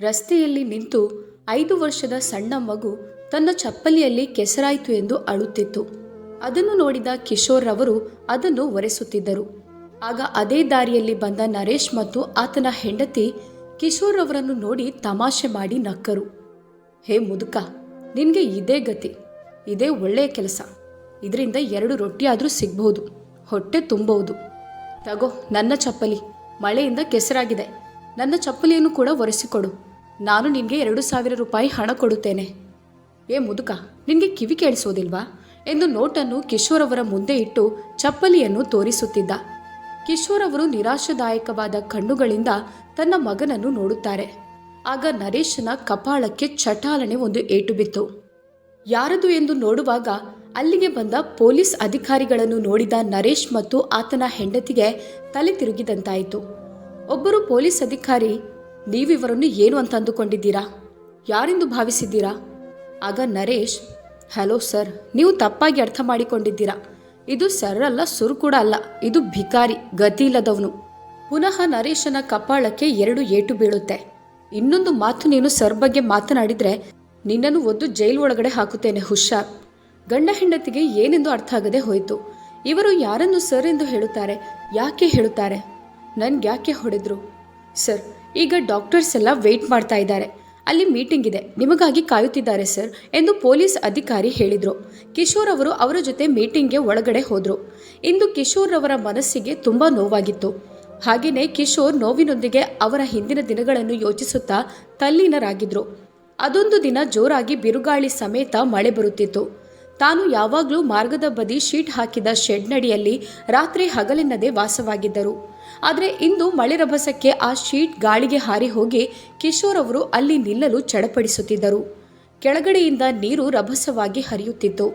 ರಸ್ತೆಯಲ್ಲಿ ನಿಂತು ಐದು ವರ್ಷದ ಸಣ್ಣ ಮಗು ತನ್ನ ಚಪ್ಪಲಿಯಲ್ಲಿ ಕೆಸರಾಯಿತು ಎಂದು ಅಳುತ್ತಿತ್ತು. ಅದನ್ನು ನೋಡಿದ ಕಿಶೋರ್ ರವರು ಅದನ್ನು ಒರೆಸುತ್ತಿದ್ದರು. ಆಗ ಅದೇ ದಾರಿಯಲ್ಲಿ ಬಂದ ನರೇಶ್ ಮತ್ತು ಆತನ ಹೆಂಡತಿ ಕಿಶೋರ್ ಅವರನ್ನು ನೋಡಿ ತಮಾಷೆ ಮಾಡಿ ನಕ್ಕರು. ಹೇ ಮುದುಕ, ನಿನಗೆ ಇದೇ ಗತಿ, ಇದೇ ಒಳ್ಳೆಯ ಕೆಲಸ. ಇದರಿಂದ ಎರಡು ರೊಟ್ಟಿ ಆದರೂ ಸಿಗ್ಬಹುದು ಹೊಟ್ಟೆ ತುಂಬಬಹುದು ತಗೋ, ನನ್ನ ಚಪ್ಪಲಿ, ಮಳೆಯಿಂದ ಕೆಸರಾಗಿದೆ. ನನ್ನ ಚಪ್ಪಲಿಯನ್ನು ಕೂಡ ಒರೆಸಿಕೊಡು. ನಾನು ನಿನಗೆ ಎರಡು ಸಾವಿರ ರೂಪಾಯಿ ಹಣ ಕೊಡುತ್ತೇನೆ. ಏ ಮುದುಕ, ನಿನಗೆ ಕಿವಿ ಕೇಳಿಸೋದಿಲ್ವಾ? ಎಂದು ನೋಟನ್ನು ಕಿಶೋರ್ ಅವರ ಮುಂದೆ ಇಟ್ಟು ಚಪ್ಪಲಿಯನ್ನು ತೋರಿಸುತ್ತಿದ್ದ. ಕಿಶೋರ್ ಅವರು ನಿರಾಶದಾಯಕವಾದ ಕಣ್ಣುಗಳಿಂದ ತನ್ನ ಮಗನನ್ನು ನೋಡುತ್ತಾರೆ. ಆಗ ನರೇಶನ ಕಪಾಳಕ್ಕೆ ಚಟಾಲನೆ ಒಂದು ಏಟು ಬಿತ್ತು. ಯಾರದು ಎಂದು ನೋಡುವಾಗ ಅಲ್ಲಿಗೆ ಬಂದ ಪೊಲೀಸ್ ಅಧಿಕಾರಿಗಳನ್ನು ನೋಡಿದ ನರೇಶ್ ಮತ್ತು ಆತನ ಹೆಂಡತಿಗೆ ತಲೆ ತಿರುಗಿದಂತಾಯಿತು. ಒಬ್ಬರು ಪೊಲೀಸ್ ಅಧಿಕಾರಿ ನೀವಿವರನ್ನು ಏನು ಅಂತ ಅಂದುಕೊಂಡಿದ್ದೀರಾ? ಯಾರೆಂದು ಭಾವಿಸಿದ್ದೀರಾ? ಆಗ ನರೇಶ್, ಹಲೋ ಸರ್, ನೀವು ತಪ್ಪಾಗಿ ಅರ್ಥ ಮಾಡಿಕೊಂಡಿದ್ದೀರಾ? ಇದು ಸರ್ ಅಲ್ಲ ಸುರು ಕೂಡ ಅಲ್ಲ. ಇದು ಭಿಕಾರಿ, ಗತಿ ಇಲ್ಲದವನು. ಪುನಃ ನರೇಶನ ಕಪಾಳಕ್ಕೆ ಎರಡು ಏಟು ಬೀಳುತ್ತೆ. ಇನ್ನೊಂದು ಮಾತು ನೀನು ಸರ್ ಬಗ್ಗೆ ಮಾತನಾಡಿದ್ರೆ ನಿನ್ನನ್ನು ಒದ್ದು ಜೈಲ್ ಒಳಗಡೆ ಹಾಕುತ್ತೇನೆ, ಹುಷಾರ್. ಗಂಡ ಹೆಂಡತಿಗೆ ಏನೆಂದು ಅರ್ಥ ಆಗದೆ ಹೋಯಿತು. ಇವರು ಯಾರನ್ನು ಸರ್ ಎಂದು ಹೇಳುತ್ತಾರೆ? ಯಾಕೆ ಹೇಳುತ್ತಾರೆ? ನನ್ಗೆ ಯಾಕೆ ಹೊಡೆದ್ರು? ಸರ್ ಈಗ ಡಾಕ್ಟರ್ಸ್ ಎಲ್ಲ ವೆಯ್ಟ್ ಮಾಡ್ತಾ ಇದ್ದಾರೆ. ಅಲ್ಲಿ ಮೀಟಿಂಗ್ ಇದೆ. ನಿಮಗಾಗಿ ಕಾಯುತ್ತಿದ್ದಾರೆ ಸರ್ ಎಂದು ಪೊಲೀಸ್ ಅಧಿಕಾರಿ ಹೇಳಿದರು. ಕಿಶೋರ್ ಅವರು ಅವರ ಜೊತೆ ಮೀಟಿಂಗ್ಗೆ ಒಳಗಡೆ ಹೋದರು. ಇಂದು ಕಿಶೋರ್ ಅವರ ಮನಸ್ಸಿಗೆ ತುಂಬ ನೋವಾಗಿತ್ತು. ಹಾಗೆಯೇ ಕಿಶೋರ್ ನೋವಿನೊಂದಿಗೆ ಅವರ ಹಿಂದಿನ ದಿನಗಳನ್ನು ಯೋಚಿಸುತ್ತಾ ತಲ್ಲೀನರಾಗಿದ್ರು. ಅದೊಂದು ದಿನ ಜೋರಾಗಿ ಬಿರುಗಾಳಿ ಸಮೇತ ಮಳೆ ಬರುತ್ತಿತ್ತು. ತಾನು ಯಾವಾಗಲೂ ಮಾರ್ಗದ ಬದಿ ಶೀಟ್ ಹಾಕಿದ ಶೆಡ್ನಡಿಯಲ್ಲಿ ರಾತ್ರಿ ಹಗಲೆನ್ನದೇ ವಾಸವಾಗಿದ್ದರು. ಆದರೆ ಇಂದು ಮಳೆ ರಭಸಕ್ಕೆ ಆ ಶೀಟ್ ಗಾಳಿಗೆ ಹಾರಿ ಹೋಗಿ ಕಿಶೋರ್ ಅವರು ಅಲ್ಲಿ ನಿಲ್ಲಲು ಚಡಪಡಿಸುತ್ತಿದ್ದರು. ಕೆಳಗಡೆಯಿಂದ ನೀರು ರಭಸವಾಗಿ ಹರಿಯುತ್ತಿತ್ತು.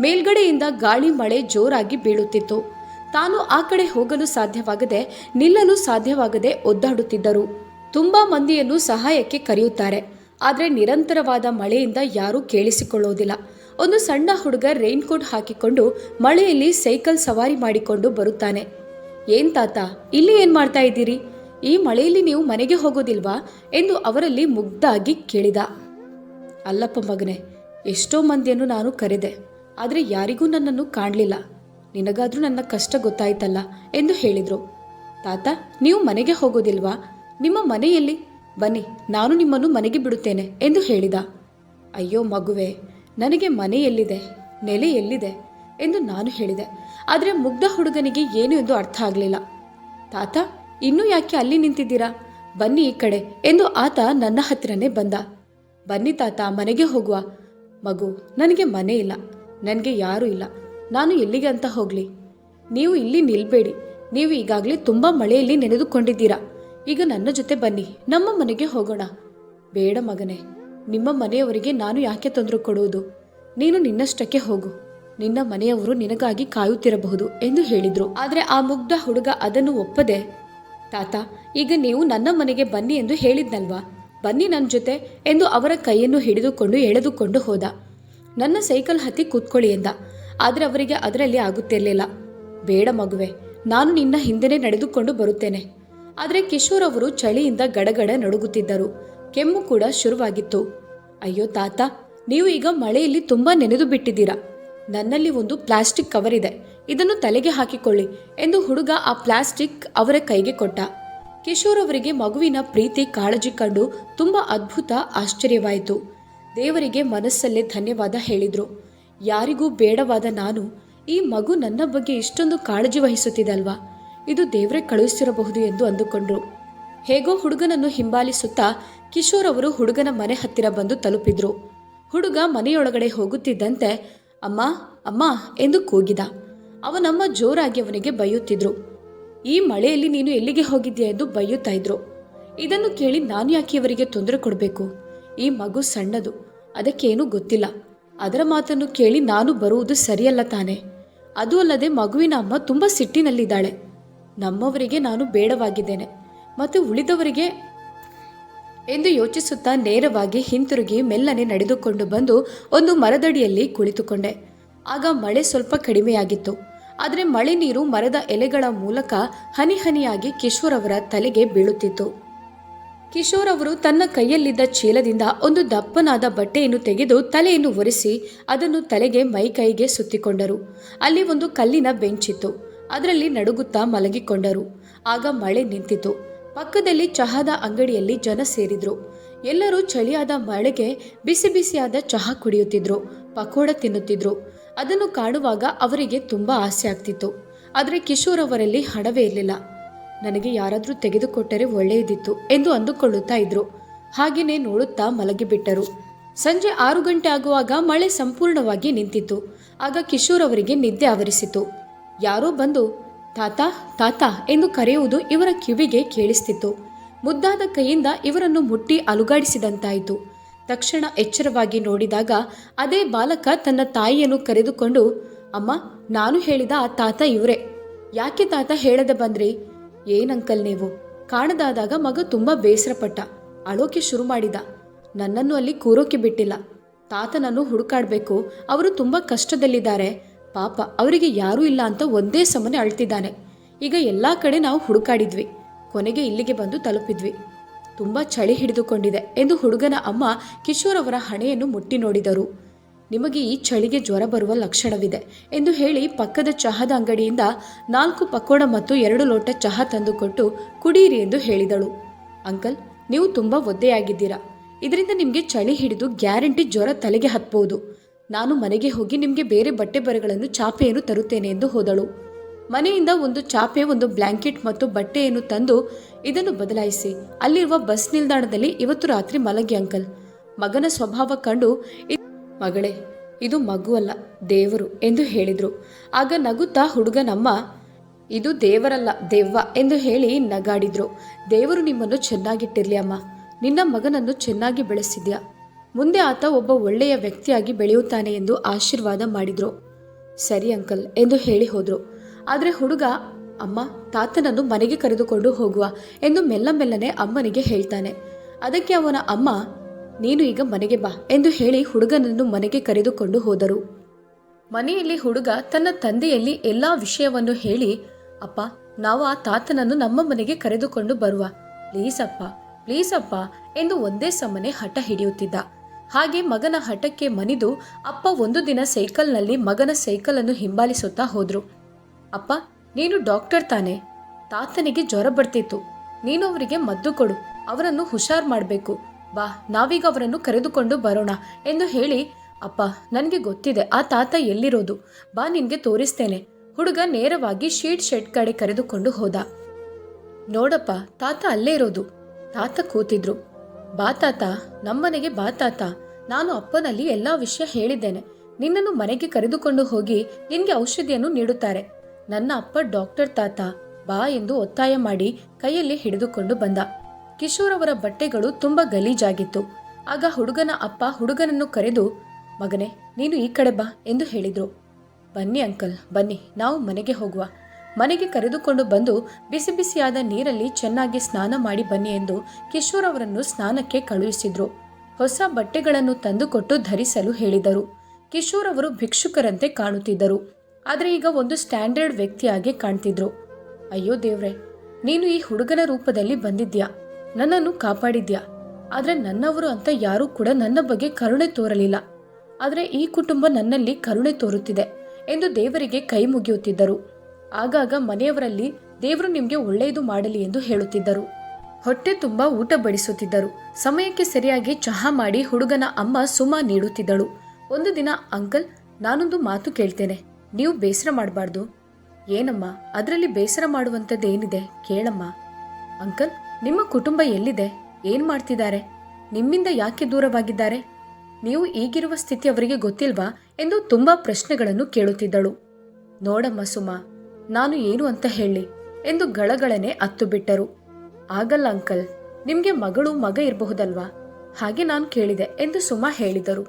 ಮೇಲ್ಗಡೆಯಿಂದ ಗಾಳಿ ಮಳೆ ಜೋರಾಗಿ ಬೀಳುತ್ತಿತ್ತು. ತಾನು ಆ ಕಡೆ ಹೋಗಲು ಸಾಧ್ಯವಾಗದೆ ನಿಲ್ಲಲು ಸಾಧ್ಯವಾಗದೆ ಒದ್ದಾಡುತ್ತಿದ್ದರು. ತುಂಬಾ ಮಂದಿಯನ್ನು ಸಹಾಯಕ್ಕೆ ಕರೆಯುತ್ತಾರೆ. ಆದರೆ ನಿರಂತರವಾದ ಮಳೆಯಿಂದ ಯಾರೂ ಕೇಳಿಸಿಕೊಳ್ಳೋದಿಲ್ಲ. ಒಂದು ಸಣ್ಣ ಹುಡುಗ ರೈನ್ಕೋಟ್ ಹಾಕಿಕೊಂಡು ಮಳೆಯಲ್ಲಿ ಸೈಕಲ್ ಸವಾರಿ ಮಾಡಿಕೊಂಡು ಬರುತ್ತಾನೆ. ಏನ್ ತಾತ, ಇಲ್ಲಿ ಏನ್ ಮಾಡ್ತಾ ಇದ್ದೀರಿ? ಈ ಮಳೆಯಲ್ಲಿ ನೀವು ಮನೆಗೆ ಹೋಗೋದಿಲ್ವಾ? ಎಂದು ಅವರಲ್ಲಿ ಮುಗ್ಧಾಗಿ ಕೇಳಿದ. ಅಲ್ಲಪ್ಪ ಮಗನೆ, ಎಷ್ಟೋ ಮಂದಿಯನ್ನು ನಾನು ಕರೆದೆ, ಆದರೆ ಯಾರಿಗೂ ನನ್ನನ್ನು ಕಾಣಲಿಲ್ಲ. ನಿನಗಾದರೂ ನನ್ನ ಕಷ್ಟ ಗೊತ್ತಾಯ್ತಲ್ಲ, ಎಂದು ಹೇಳಿದರು. ತಾತ, ನೀವು ಮನೆಗೆ ಹೋಗೋದಿಲ್ವಾ? ನಿಮ್ಮ ಮನೆಯಲ್ಲಿ? ಬನ್ನಿ, ನಾನು ನಿಮ್ಮನ್ನು ಮನೆಗೆ ಬಿಡುತ್ತೇನೆ, ಎಂದು ಹೇಳಿದ. ಅಯ್ಯೋ ಮಗುವೆ, ನನಗೆ ಮನೆ ಎಲ್ಲಿದೆ, ನೆಲೆ ಎಲ್ಲಿದೆ, ಎಂದು ನಾನು ಹೇಳಿದೆ. ಆದರೆ ಮುಗ್ಧ ಹುಡುಗನಿಗೆ ಏನು ಎಂದು ಅರ್ಥ ಆಗಲಿಲ್ಲ. ತಾತ, ಇನ್ನೂ ಯಾಕೆ ಅಲ್ಲಿ ನಿಂತಿದ್ದೀರಾ? ಬನ್ನಿ ಈ ಕಡೆ ಎಂದು ಆತ ನನ್ನ ಹತ್ತಿರನೇ ಬಂದ. ಬನ್ನಿ ತಾತ, ಮನೆಗೆ ಹೋಗುವ. ಮಗು, ನನಗೆ ಮನೆ ಇಲ್ಲ. ನನಗೆ ಯಾರೂ ಇಲ್ಲ. ನಾನು ಎಲ್ಲಿಗೆ ಅಂತ ಹೋಗಲಿ. ನೀವು ಇಲ್ಲಿ ನಿಲ್ಬೇಡಿ. ನೀವು ಈಗಾಗಲೇ ತುಂಬ ಮಳೆಯಲ್ಲಿ ನೆನೆದುಕೊಂಡಿದ್ದೀರಾ. ಈಗ ನನ್ನ ಜೊತೆ ಬನ್ನಿ. ನಮ್ಮ ಮನೆಗೆ ಹೋಗೋಣ. ಬೇಡ ಮಗನೇ. ನಿಮ್ಮ ಮನೆಯವರಿಗೆ ನಾನು ಯಾಕೆ ತೊಂದರೆ ಕೊಡುವುದು? ನೀನು ನಿನ್ನಷ್ಟಕ್ಕೆ ಹೋಗು. ನಿನ್ನ ಮನೆಯವರು ನಿನಗಾಗಿ ಕಾಯುತ್ತಿರಬಹುದು ಎಂದು ಹೇಳಿದ್ರು. ಆದರೆ ಆ ಮುಗ್ಧ ಹುಡುಗ ಅದನ್ನು ಒಪ್ಪದೆ, ತಾತ, ಈಗ ನೀವು ನನ್ನ ಮನೆಗೆ ಬನ್ನಿ ಎಂದು ಹೇಳಿದ್ನಲ್ವಾ? ಬನ್ನಿ ನನ್ನ ಜೊತೆ ಎಂದು ಅವರ ಕೈಯನ್ನು ಹಿಡಿದುಕೊಂಡು ಎಳೆದುಕೊಂಡು ಹೋದ. ನನ್ನ ಸೈಕಲ್ ಹತ್ತಿ ಕೂತ್ಕೊಳ್ಳಿ ಎಂದ. ಆದರೆ ಅವರಿಗೆ ಅದರಲ್ಲಿ ಆಗುತ್ತಿರಲಿಲ್ಲ. ಬೇಡ ಮಗುವೆ, ನಾನು ನಿನ್ನ ಹಿಂದೆನೇ ನಡೆದುಕೊಂಡು ಬರುತ್ತೇನೆ. ಆದರೆ ಕಿಶೋರ್ ಅವರು ಚಳಿಯಿಂದ ಗಡಗಡ ನಡುಗುತ್ತಿದ್ದರು. ಕೆಮ್ಮು ಕೂಡ ಶುರುವಾಗಿತ್ತು. ಅಯ್ಯೋ ತಾತ, ನೀವು ಈಗ ಮಳೆಯಲ್ಲಿ ತುಂಬಾ ನೆನೆದು ಬಿಟ್ಟಿದ್ದೀರಾ? ನನ್ನಲ್ಲಿ ಒಂದು ಪ್ಲಾಸ್ಟಿಕ್ ಕವರ್ ಇದೆ. ಇದನ್ನು ತಲೆಗೆ ಹಾಕಿಕೊಳ್ಳಿ ಎಂದು ಹುಡುಗ ಆ ಪ್ಲಾಸ್ಟಿಕ್ ಅವರ ಕೈಗೆ ಕೊಟ್ಟ. ಕಿಶೋರ್ ಅವರಿಗೆ ಮಗುವಿನ ಪ್ರೀತಿ ಕಾಳಜಿ ಕಂಡು ತುಂಬಾ ಅದ್ಭುತ ಆಶ್ಚರ್ಯವಾಯಿತು. ದೇವರಿಗೆ ಮನಸ್ಸಲ್ಲೇ ಧನ್ಯವಾದ ಹೇಳಿದ್ರು. ಯಾರಿಗೂ ಬೇಡವಾದ ನಾನು ಈ ಮಗು ನನ್ನ ಬಗ್ಗೆ ಇಷ್ಟೊಂದು ಕಾಳಜಿ ವಹಿಸುತ್ತಿದಲ್ವಾ? ಇದು ದೇವರೇ ಕಳುಹಿಸಿರಬಹುದು ಎಂದು ಅಂದುಕೊಂಡ್ರು. ಹೇಗೋ ಹುಡುಗನನ್ನು ಹಿಂಬಾಲಿಸುತ್ತಾ ಕಿಶೋರ್ ಅವರು ಹುಡುಗನ ಮನೆ ಹತ್ತಿರ ಬಂದು ತಲುಪಿದ್ರು. ಹುಡುಗ ಮನೆಯೊಳಗಡೆ ಹೋಗುತ್ತಿದ್ದಂತೆ ಅಮ್ಮ ಅಮ್ಮ ಎಂದು ಕೂಗಿದ. ಅವನಮ್ಮ ಜೋರಾಗಿ ಅವನಿಗೆ ಬೈಯುತ್ತಿದ್ರು. ಈ ಮಳೆಯಲ್ಲಿ ನೀನು ಎಲ್ಲಿಗೆ ಹೋಗಿದ್ಯಾ ಎಂದು ಬೈಯುತ್ತಾ ಇದ್ರು. ಇದನ್ನು ಕೇಳಿ ನಾನು ಯಾಕೆ ಇವರಿಗೆ ತೊಂದರೆ ಕೊಡಬೇಕು? ಈ ಮಗು ಸಣ್ಣದು, ಅದಕ್ಕೇನೂ ಗೊತ್ತಿಲ್ಲ. ಅದರ ಮಾತನ್ನು ಕೇಳಿ ನಾನು ಬರುವುದು ಸರಿಯಲ್ಲ ತಾನೆ. ಅದು ಅಲ್ಲದೆ ಮಗುವಿನ ಅಮ್ಮ ತುಂಬ ಸಿಟ್ಟಿನಲ್ಲಿದ್ದಾಳೆ. ನಮ್ಮವರಿಗೆ ನಾನು ಬೇಡವಾಗಿದ್ದೇನೆ. ಮತ್ತು ಉಳಿದವರಿಗೆ ಎಂದು ಯೋಚಿಸುತ್ತಾ ನೇರವಾಗಿ ಹಿಂತಿರುಗಿ ಮೆಲ್ಲನೆ ನಡೆದುಕೊಂಡು ಬಂದು ಒಂದು ಮರದಡಿಯಲ್ಲಿ ಕುಳಿತುಕೊಂಡೆ. ಆಗ ಮಳೆ ಸ್ವಲ್ಪ ಕಡಿಮೆಯಾಗಿತ್ತು. ಆದರೆ ಮಳೆ ನೀರು ಮರದ ಎಲೆಗಳ ಮೂಲಕ ಹನಿ ಹನಿಯಾಗಿ ಕಿಶೋರ್ ಅವರ ತಲೆಗೆ ಬೀಳುತ್ತಿತ್ತು. ಕಿಶೋರ್ ಅವರು ತನ್ನ ಕೈಯಲ್ಲಿದ್ದ ಚೀಲದಿಂದ ಒಂದು ದಪ್ಪನಾದ ಬಟ್ಟೆಯನ್ನು ತೆಗೆದು ತಲೆಯನ್ನು ಒರೆಸಿ ಅದನ್ನು ತಲೆಗೆ ಮೈಕೈಗೆ ಸುತ್ತಿಕೊಂಡರು. ಅಲ್ಲಿ ಒಂದು ಕಲ್ಲಿನ ಬೆಂಚಿತ್ತು. ಅದರಲ್ಲಿ ನಡುಗುತ್ತಾ ಮಲಗಿಕೊಂಡರು. ಆಗ ಮಳೆ ನಿಂತಿತು. ಪಕ್ಕದಲ್ಲಿ ಚಹಾದ ಅಂಗಡಿಯಲ್ಲಿ ಜನ ಸೇರಿದ್ರು. ಎಲ್ಲರೂ ಚಳಿಯಾದ ಮಳೆಗೆ ಬಿಸಿ ಬಿಸಿಯಾದ ಚಹಾ ಕುಡಿಯುತ್ತಿದ್ರು, ಪಕೋಡ ತಿನ್ನುತ್ತಿದ್ರು. ಅದನ್ನು ಕಾಣುವಾಗ ಅವರಿಗೆ ತುಂಬಾ ಆಸೆ ಆಗ್ತಿತ್ತು. ಆದರೆ ಕಿಶೋರ್ ಅವರಲ್ಲಿ ಹಣವೇ ಇರಲಿಲ್ಲ. ನನಗೆ ಯಾರಾದರೂ ತೆಗೆದುಕೊಟ್ಟರೆ ಒಳ್ಳೆಯದಿತ್ತು ಎಂದು ಅಂದುಕೊಳ್ಳುತ್ತಾ ಇದ್ರು. ಹಾಗೆಯೇ ನೋಡುತ್ತಾ ಮಲಗಿಬಿಟ್ಟರು ಸಂಜೆ ಆರು ಗಂಟೆ ಆಗುವಾಗ ಮಳೆ ಸಂಪೂರ್ಣವಾಗಿ ನಿಂತಿತ್ತು. ಆಗ ಕಿಶೋರ್ ಅವರಿಗೆ ನಿದ್ದೆ ಆವರಿಸಿತು. ಯಾರೋ ಬಂದು ತಾತ ತಾತ ಎಂದು ಕರೆಯುವುದು ಇವರ ಕಿವಿಗೆ ಕೇಳಿಸ್ತಿತ್ತು. ಮುದ್ದಾದ ಕೈಯಿಂದ ಇವರನ್ನು ಮುಟ್ಟಿ ಅಲುಗಾಡಿಸಿದಂತಾಯಿತು. ತಕ್ಷಣ ಎಚ್ಚರವಾಗಿ ನೋಡಿದಾಗ ಅದೇ ಬಾಲಕ ತನ್ನ ತಾಯಿಯನ್ನು ಕರೆದುಕೊಂಡು, ಅಮ್ಮ, ನಾನು ಹೇಳಿದ ಆ ತಾತ ಇವರೇ. ಯಾಕೆ ತಾತ ಹೇಳದ ಬಂದ್ರಿ? ಏನಂಕಲ್ ನೀವು? ಕಾಣದಾದಾಗ ಮಗ ತುಂಬ ಬೇಸರಪಟ್ಟ. ಅಳೋಕೆ ಶುರು ಮಾಡಿದ. ನನ್ನನ್ನು ಅಲ್ಲಿ ಕೂರೋಕೆ ಬಿಟ್ಟಿಲ್ಲ. ತಾತನನ್ನು ಹುಡುಕಾಡಬೇಕು. ಅವರು ತುಂಬ ಕಷ್ಟದಲ್ಲಿದ್ದಾರೆ. ಪಾಪ, ಅವರಿಗೆ ಯಾರೂ ಇಲ್ಲ ಅಂತ ಒಂದೇ ಸಮನೆ ಅಳ್ತಿದ್ದಾನೆ. ಈಗ ಎಲ್ಲ ಕಡೆ ನಾವು ಹುಡುಕಾಡಿದ್ವಿ. ಕೊನೆಗೆ ಇಲ್ಲಿಗೆ ಬಂದು ತಲುಪಿದ್ವಿ. ತುಂಬ ಚಳಿ ಹಿಡಿದುಕೊಂಡಿದೆ ಎಂದು ಹುಡುಗನ ಅಮ್ಮ ಕಿಶೋರ್ ಅವರ ಹಣೆಯನ್ನು ಮುಟ್ಟಿ ನೋಡಿದರು. ನಿಮಗೆ ಈ ಚಳಿಗೆ ಜ್ವರ ಬರುವ ಲಕ್ಷಣವಿದೆ ಎಂದು ಹೇಳಿ ಪಕ್ಕದ ಚಹಾದ ಅಂಗಡಿಯಿಂದ ನಾಲ್ಕು ಪಕೋಡ ಮತ್ತು ಎರಡು ಲೋಟ ಚಹಾ ತಂದುಕೊಟ್ಟು ಕುಡಿಯಿರಿ ಎಂದು ಹೇಳಿದಳು. ಅಂಕಲ್, ನೀವು ತುಂಬ ಒದ್ದೆಯಾಗಿದ್ದೀರಾ. ಇದರಿಂದ ನಿಮಗೆ ಚಳಿ ಹಿಡಿದು ಗ್ಯಾರಂಟಿ ಜ್ವರ ತಲೆಗೆ ಹತ್ಬಹುದು ನಾನು ಮನೆಗೆ ಹೋಗಿ ನಿಮಗೆ ಬೇರೆ ಬಟ್ಟೆ ಬರೆಗಳನ್ನು ಚಾಪೆಯನ್ನು ತರುತ್ತೇನೆ ಎಂದು ಹೋದಳು. ಮನೆಯಿಂದ ಒಂದು ಚಾಪೆ, ಒಂದು ಬ್ಲ್ಯಾಂಕೆಟ್ ಮತ್ತು ಬಟ್ಟೆಯನ್ನು ತಂದು ಇದನ್ನು ಬದಲಾಯಿಸಿ. ಅಲ್ಲಿರುವ ಬಸ್ ನಿಲ್ದಾಣದಲ್ಲಿ ಇವತ್ತು ರಾತ್ರಿ ಮಲಗಿ ಅಂಕಲ್. ಮಗನ ಸ್ವಭಾವ ಕಂಡು "ಇ- ಮಗಳೇ, ಇದು ಮಗು ಅಲ್ಲ, ದೇವರು ಎಂದು ಹೇಳಿದರು. ಆಗ ನಗುತ್ತಾ ಹುಡುಗನಮ್ಮ, ಇದು ದೇವರಲ್ಲ, ದೆವ್ವ ಎಂದು ಹೇಳಿ ನಗಾಡಿದ್ರು. ದೇವರು ನಿಮ್ಮನ್ನು ಚೆನ್ನಾಗಿಟ್ಟಿರ್ಲಿ ಅಮ್ಮ. ನಿನ್ನ ಮಗನನ್ನು ಚೆನ್ನಾಗಿ ಬೆಳೆಸಿದ್ಯಾ? ಮುಂದೆ ಆತ ಒಬ್ಬ ಒಳ್ಳೆಯ ವ್ಯಕ್ತಿಯಾಗಿ ಬೆಳೆಯುತ್ತಾನೆ ಎಂದು ಆಶೀರ್ವಾದ ಮಾಡಿದ್ರು. ಸರಿ ಅಂಕಲ್ ಎಂದು ಹೇಳಿ ಹೋದ್ರು. ಆದರೆ ಹುಡುಗ, ಅಮ್ಮ, ತಾತನನ್ನು ಮನೆಗೆ ಕರೆದುಕೊಂಡು ಹೋಗುವ ಎಂದು ಮೆಲ್ಲ ಮೆಲ್ಲನೆ ಅಮ್ಮನಿಗೆ ಹೇಳ್ತಾನೆ. ಅದಕ್ಕೆ ಅವನ ಅಮ್ಮ, ನೀನು ಈಗ ಮನೆಗೆ ಬಾ ಎಂದು ಹೇಳಿ ಹುಡುಗನನ್ನು ಮನೆಗೆ ಕರೆದುಕೊಂಡು ಹೋದರು. ಮನೆಯಲ್ಲಿ ಹುಡುಗ ತನ್ನ ತಂದೆಯಲ್ಲಿ ಎಲ್ಲಾ ವಿಷಯವನ್ನು ಹೇಳಿ, ಅಪ್ಪ, ನಾವು ಆ ತಾತನನ್ನು ನಮ್ಮ ಮನೆಗೆ ಕರೆದುಕೊಂಡು ಬರುವ. ಪ್ಲೀಸ್ ಅಪ್ಪ ಪ್ಲೀಸ್ ಅಪ್ಪ ಎಂದು ಒಂದೇ ಸಮನೆ ಹಠ ಹಿಡಿಯುತ್ತಿದ್ದ. ಹಾಗೆ ಮಗನ ಹಠಕ್ಕೆ ಮನಿದು ಅಪ್ಪ ಒಂದು ದಿನ ಸೈಕಲ್ನಲ್ಲಿ ಮಗನ ಸೈಕಲನ್ನು ಹಿಂಬಾಲಿಸುತ್ತಾ ಹೋದ್ರು. ಅಪ್ಪ, ನೀನು ಡಾಕ್ಟರ್ ತಾನೆ? ತಾತನಿಗೆ ಜ್ವರ ಬರ್ತಿತ್ತು. ನೀನು ಅವರಿಗೆ ಮದ್ದು ಕೊಡು. ಅವರನ್ನು ಹುಷಾರ್ ಮಾಡಬೇಕು. ಬಾ, ನಾವೀಗ ಅವರನ್ನು ಕರೆದುಕೊಂಡು ಬರೋಣ ಎಂದು ಹೇಳಿ, ಅಪ್ಪ, ನನಗೆ ಗೊತ್ತಿದೆ, ಆ ತಾತ ಎಲ್ಲಿರೋದು? ಬಾ, ನಿನಗೆ ತೋರಿಸ್ತೇನೆ. ಹುಡುಗ ನೇರವಾಗಿ ಶೀಟ್ ಶೆಡ್ ಕಡೆ ಕರೆದುಕೊಂಡು ಹೋದ. ನೋಡಪ್ಪ, ತಾತ ಅಲ್ಲೇ ಇರೋದು. ತಾತ ಕೂತಿದ್ರು. ಬಾ ತಾತ, ನಮ್ಮನೆಗೆ ಬಾ ತಾತ. ನಾನು ಅಪ್ಪನಲ್ಲಿ ಎಲ್ಲಾ ವಿಷಯ ಹೇಳಿದ್ದೇನೆ. ನಿನ್ನನ್ನು ಮನೆಗೆ ಕರೆದುಕೊಂಡು ಹೋಗಿ ನಿನ್ಗೆ ಔಷಧಿಯನ್ನು ನೀಡುತ್ತಾರೆ. ನನ್ನ ಅಪ್ಪ ಡಾಕ್ಟರ್ ತಾತ, ಬಾ ಎಂದು ಒತ್ತಾಯ ಮಾಡಿ ಕೈಯಲ್ಲಿ ಹಿಡಿದುಕೊಂಡು ಬಂದ. ಕಿಶೋರ್ ಅವರ ಬಟ್ಟೆಗಳು ತುಂಬಾ ಗಲೀಜಾಗಿತ್ತು. ಆಗ ಹುಡುಗನ ಅಪ್ಪ ಹುಡುಗನನ್ನು ಕರೆದು, ಮಗನೇ, ನೀನು ಈ ಕಡೆ ಬಾ ಎಂದು ಹೇಳಿದ್ರು. ಬನ್ನಿ ಅಂಕಲ್, ಬನ್ನಿ, ನಾವು ಮನೆಗೆ ಹೋಗುವ. ಮನೆಗೆ ಕರೆದುಕೊಂಡು ಬಂದು ಬಿಸಿ ಬಿಸಿಯಾದ ನೀರಲ್ಲಿ ಚೆನ್ನಾಗಿ ಸ್ನಾನ ಮಾಡಿ ಬನ್ನಿ ಎಂದು ಕಿಶೋರ್ ಅವರನ್ನು ಸ್ನಾನಕ್ಕೆ ಕಳುಹಿಸಿದ್ರು. ಹೊಸ ಬಟ್ಟೆಗಳನ್ನು ತಂದುಕೊಟ್ಟು ಧರಿಸಲು ಹೇಳಿದರು. ಕಿಶೋರ್ ಅವರು ಭಿಕ್ಷುಕರಂತೆ ಕಾಣುತ್ತಿದ್ದರು. ಆದರೆ ಈಗ ಒಂದು ಸ್ಟ್ಯಾಂಡರ್ಡ್ ವ್ಯಕ್ತಿಯಾಗಿ ಕಾಣ್ತಿದ್ರು. ಅಯ್ಯೋ ದೇವ್ರೆ, ನೀನು ಈ ಹುಡುಗನ ರೂಪದಲ್ಲಿ ಬಂದಿದ್ಯಾ? ನನ್ನನ್ನು ಕಾಪಾಡಿದ್ಯಾ? ಆದರೆ ನನ್ನವರು ಅಂತ ಯಾರೂ ಕೂಡ ನನ್ನ ಬಗ್ಗೆ ಕರುಣೆ ತೋರಲಿಲ್ಲ. ಆದರೆ ಈ ಕುಟುಂಬ ನನ್ನಲ್ಲಿ ಕರುಣೆ ತೋರುತ್ತಿದೆ ಎಂದು ದೇವರಿಗೆ ಕೈ ಮುಗಿಯುತ್ತಿದ್ದರು. ಆಗಾಗ ಮನೆಯವರಲ್ಲಿ ದೇವರು ನಿಮಗೆ ಒಳ್ಳೆಯದು ಮಾಡಲಿ ಎಂದು ಹೇಳುತ್ತಿದ್ದರು. ಹೊಟ್ಟೆ ತುಂಬ ಊಟ ಬಡಿಸುತ್ತಿದ್ದರು. ಸಮಯಕ್ಕೆ ಸರಿಯಾಗಿ ಚಹಾ ಮಾಡಿ ಹುಡುಗನ ಅಮ್ಮ ಸುಮ ನೀಡುತ್ತಿದ್ದಳು. ಒಂದು ದಿನ ಅಂಕಲ್, ನಾನೊಂದು ಮಾತು ಕೇಳ್ತೇನೆ. ನೀವು ಬೇಸರ ಮಾಡಬಾರ್ದು. ಏನಮ್ಮ, ಅದರಲ್ಲಿ ಬೇಸರ ಮಾಡುವಂಥದ್ದೇನಿದೆ ಕೇಳಮ್ಮ. ಅಂಕಲ್, ನಿಮ್ಮ ಕುಟುಂಬ ಎಲ್ಲಿದೆ? ಏನ್ ಮಾಡ್ತಿದ್ದಾರೆ? ನಿಮ್ಮಿಂದ ಯಾಕೆ ದೂರವಾಗಿದ್ದಾರೆ? ನೀವು ಈಗಿರುವ ಸ್ಥಿತಿ ಅವರಿಗೆ ಗೊತ್ತಿಲ್ವಾ ಎಂದು ತುಂಬಾ ಪ್ರಶ್ನೆಗಳನ್ನು ಕೇಳುತ್ತಿದ್ದಳು. ನೋಡಮ್ಮ ಸುಮಾ, ನಾನು ಏನು ಅಂತ ಹೇಳಿ ಎಂದು ಗಳಗಳನೆ ಅತ್ತು ಬಿಟ್ಟರು. ಆಗಲ್ಲ ಅಂಕಲ್, ನಿಮ್ಗೆ ಮಗಳು ಮಗ ಇರಬಹುದಲ್ವಾ? ಹಾಗೆ ನಾನು ಕೇಳಿದೆ ಎಂದು ಸುಮಾ ಹೇಳಿದರು.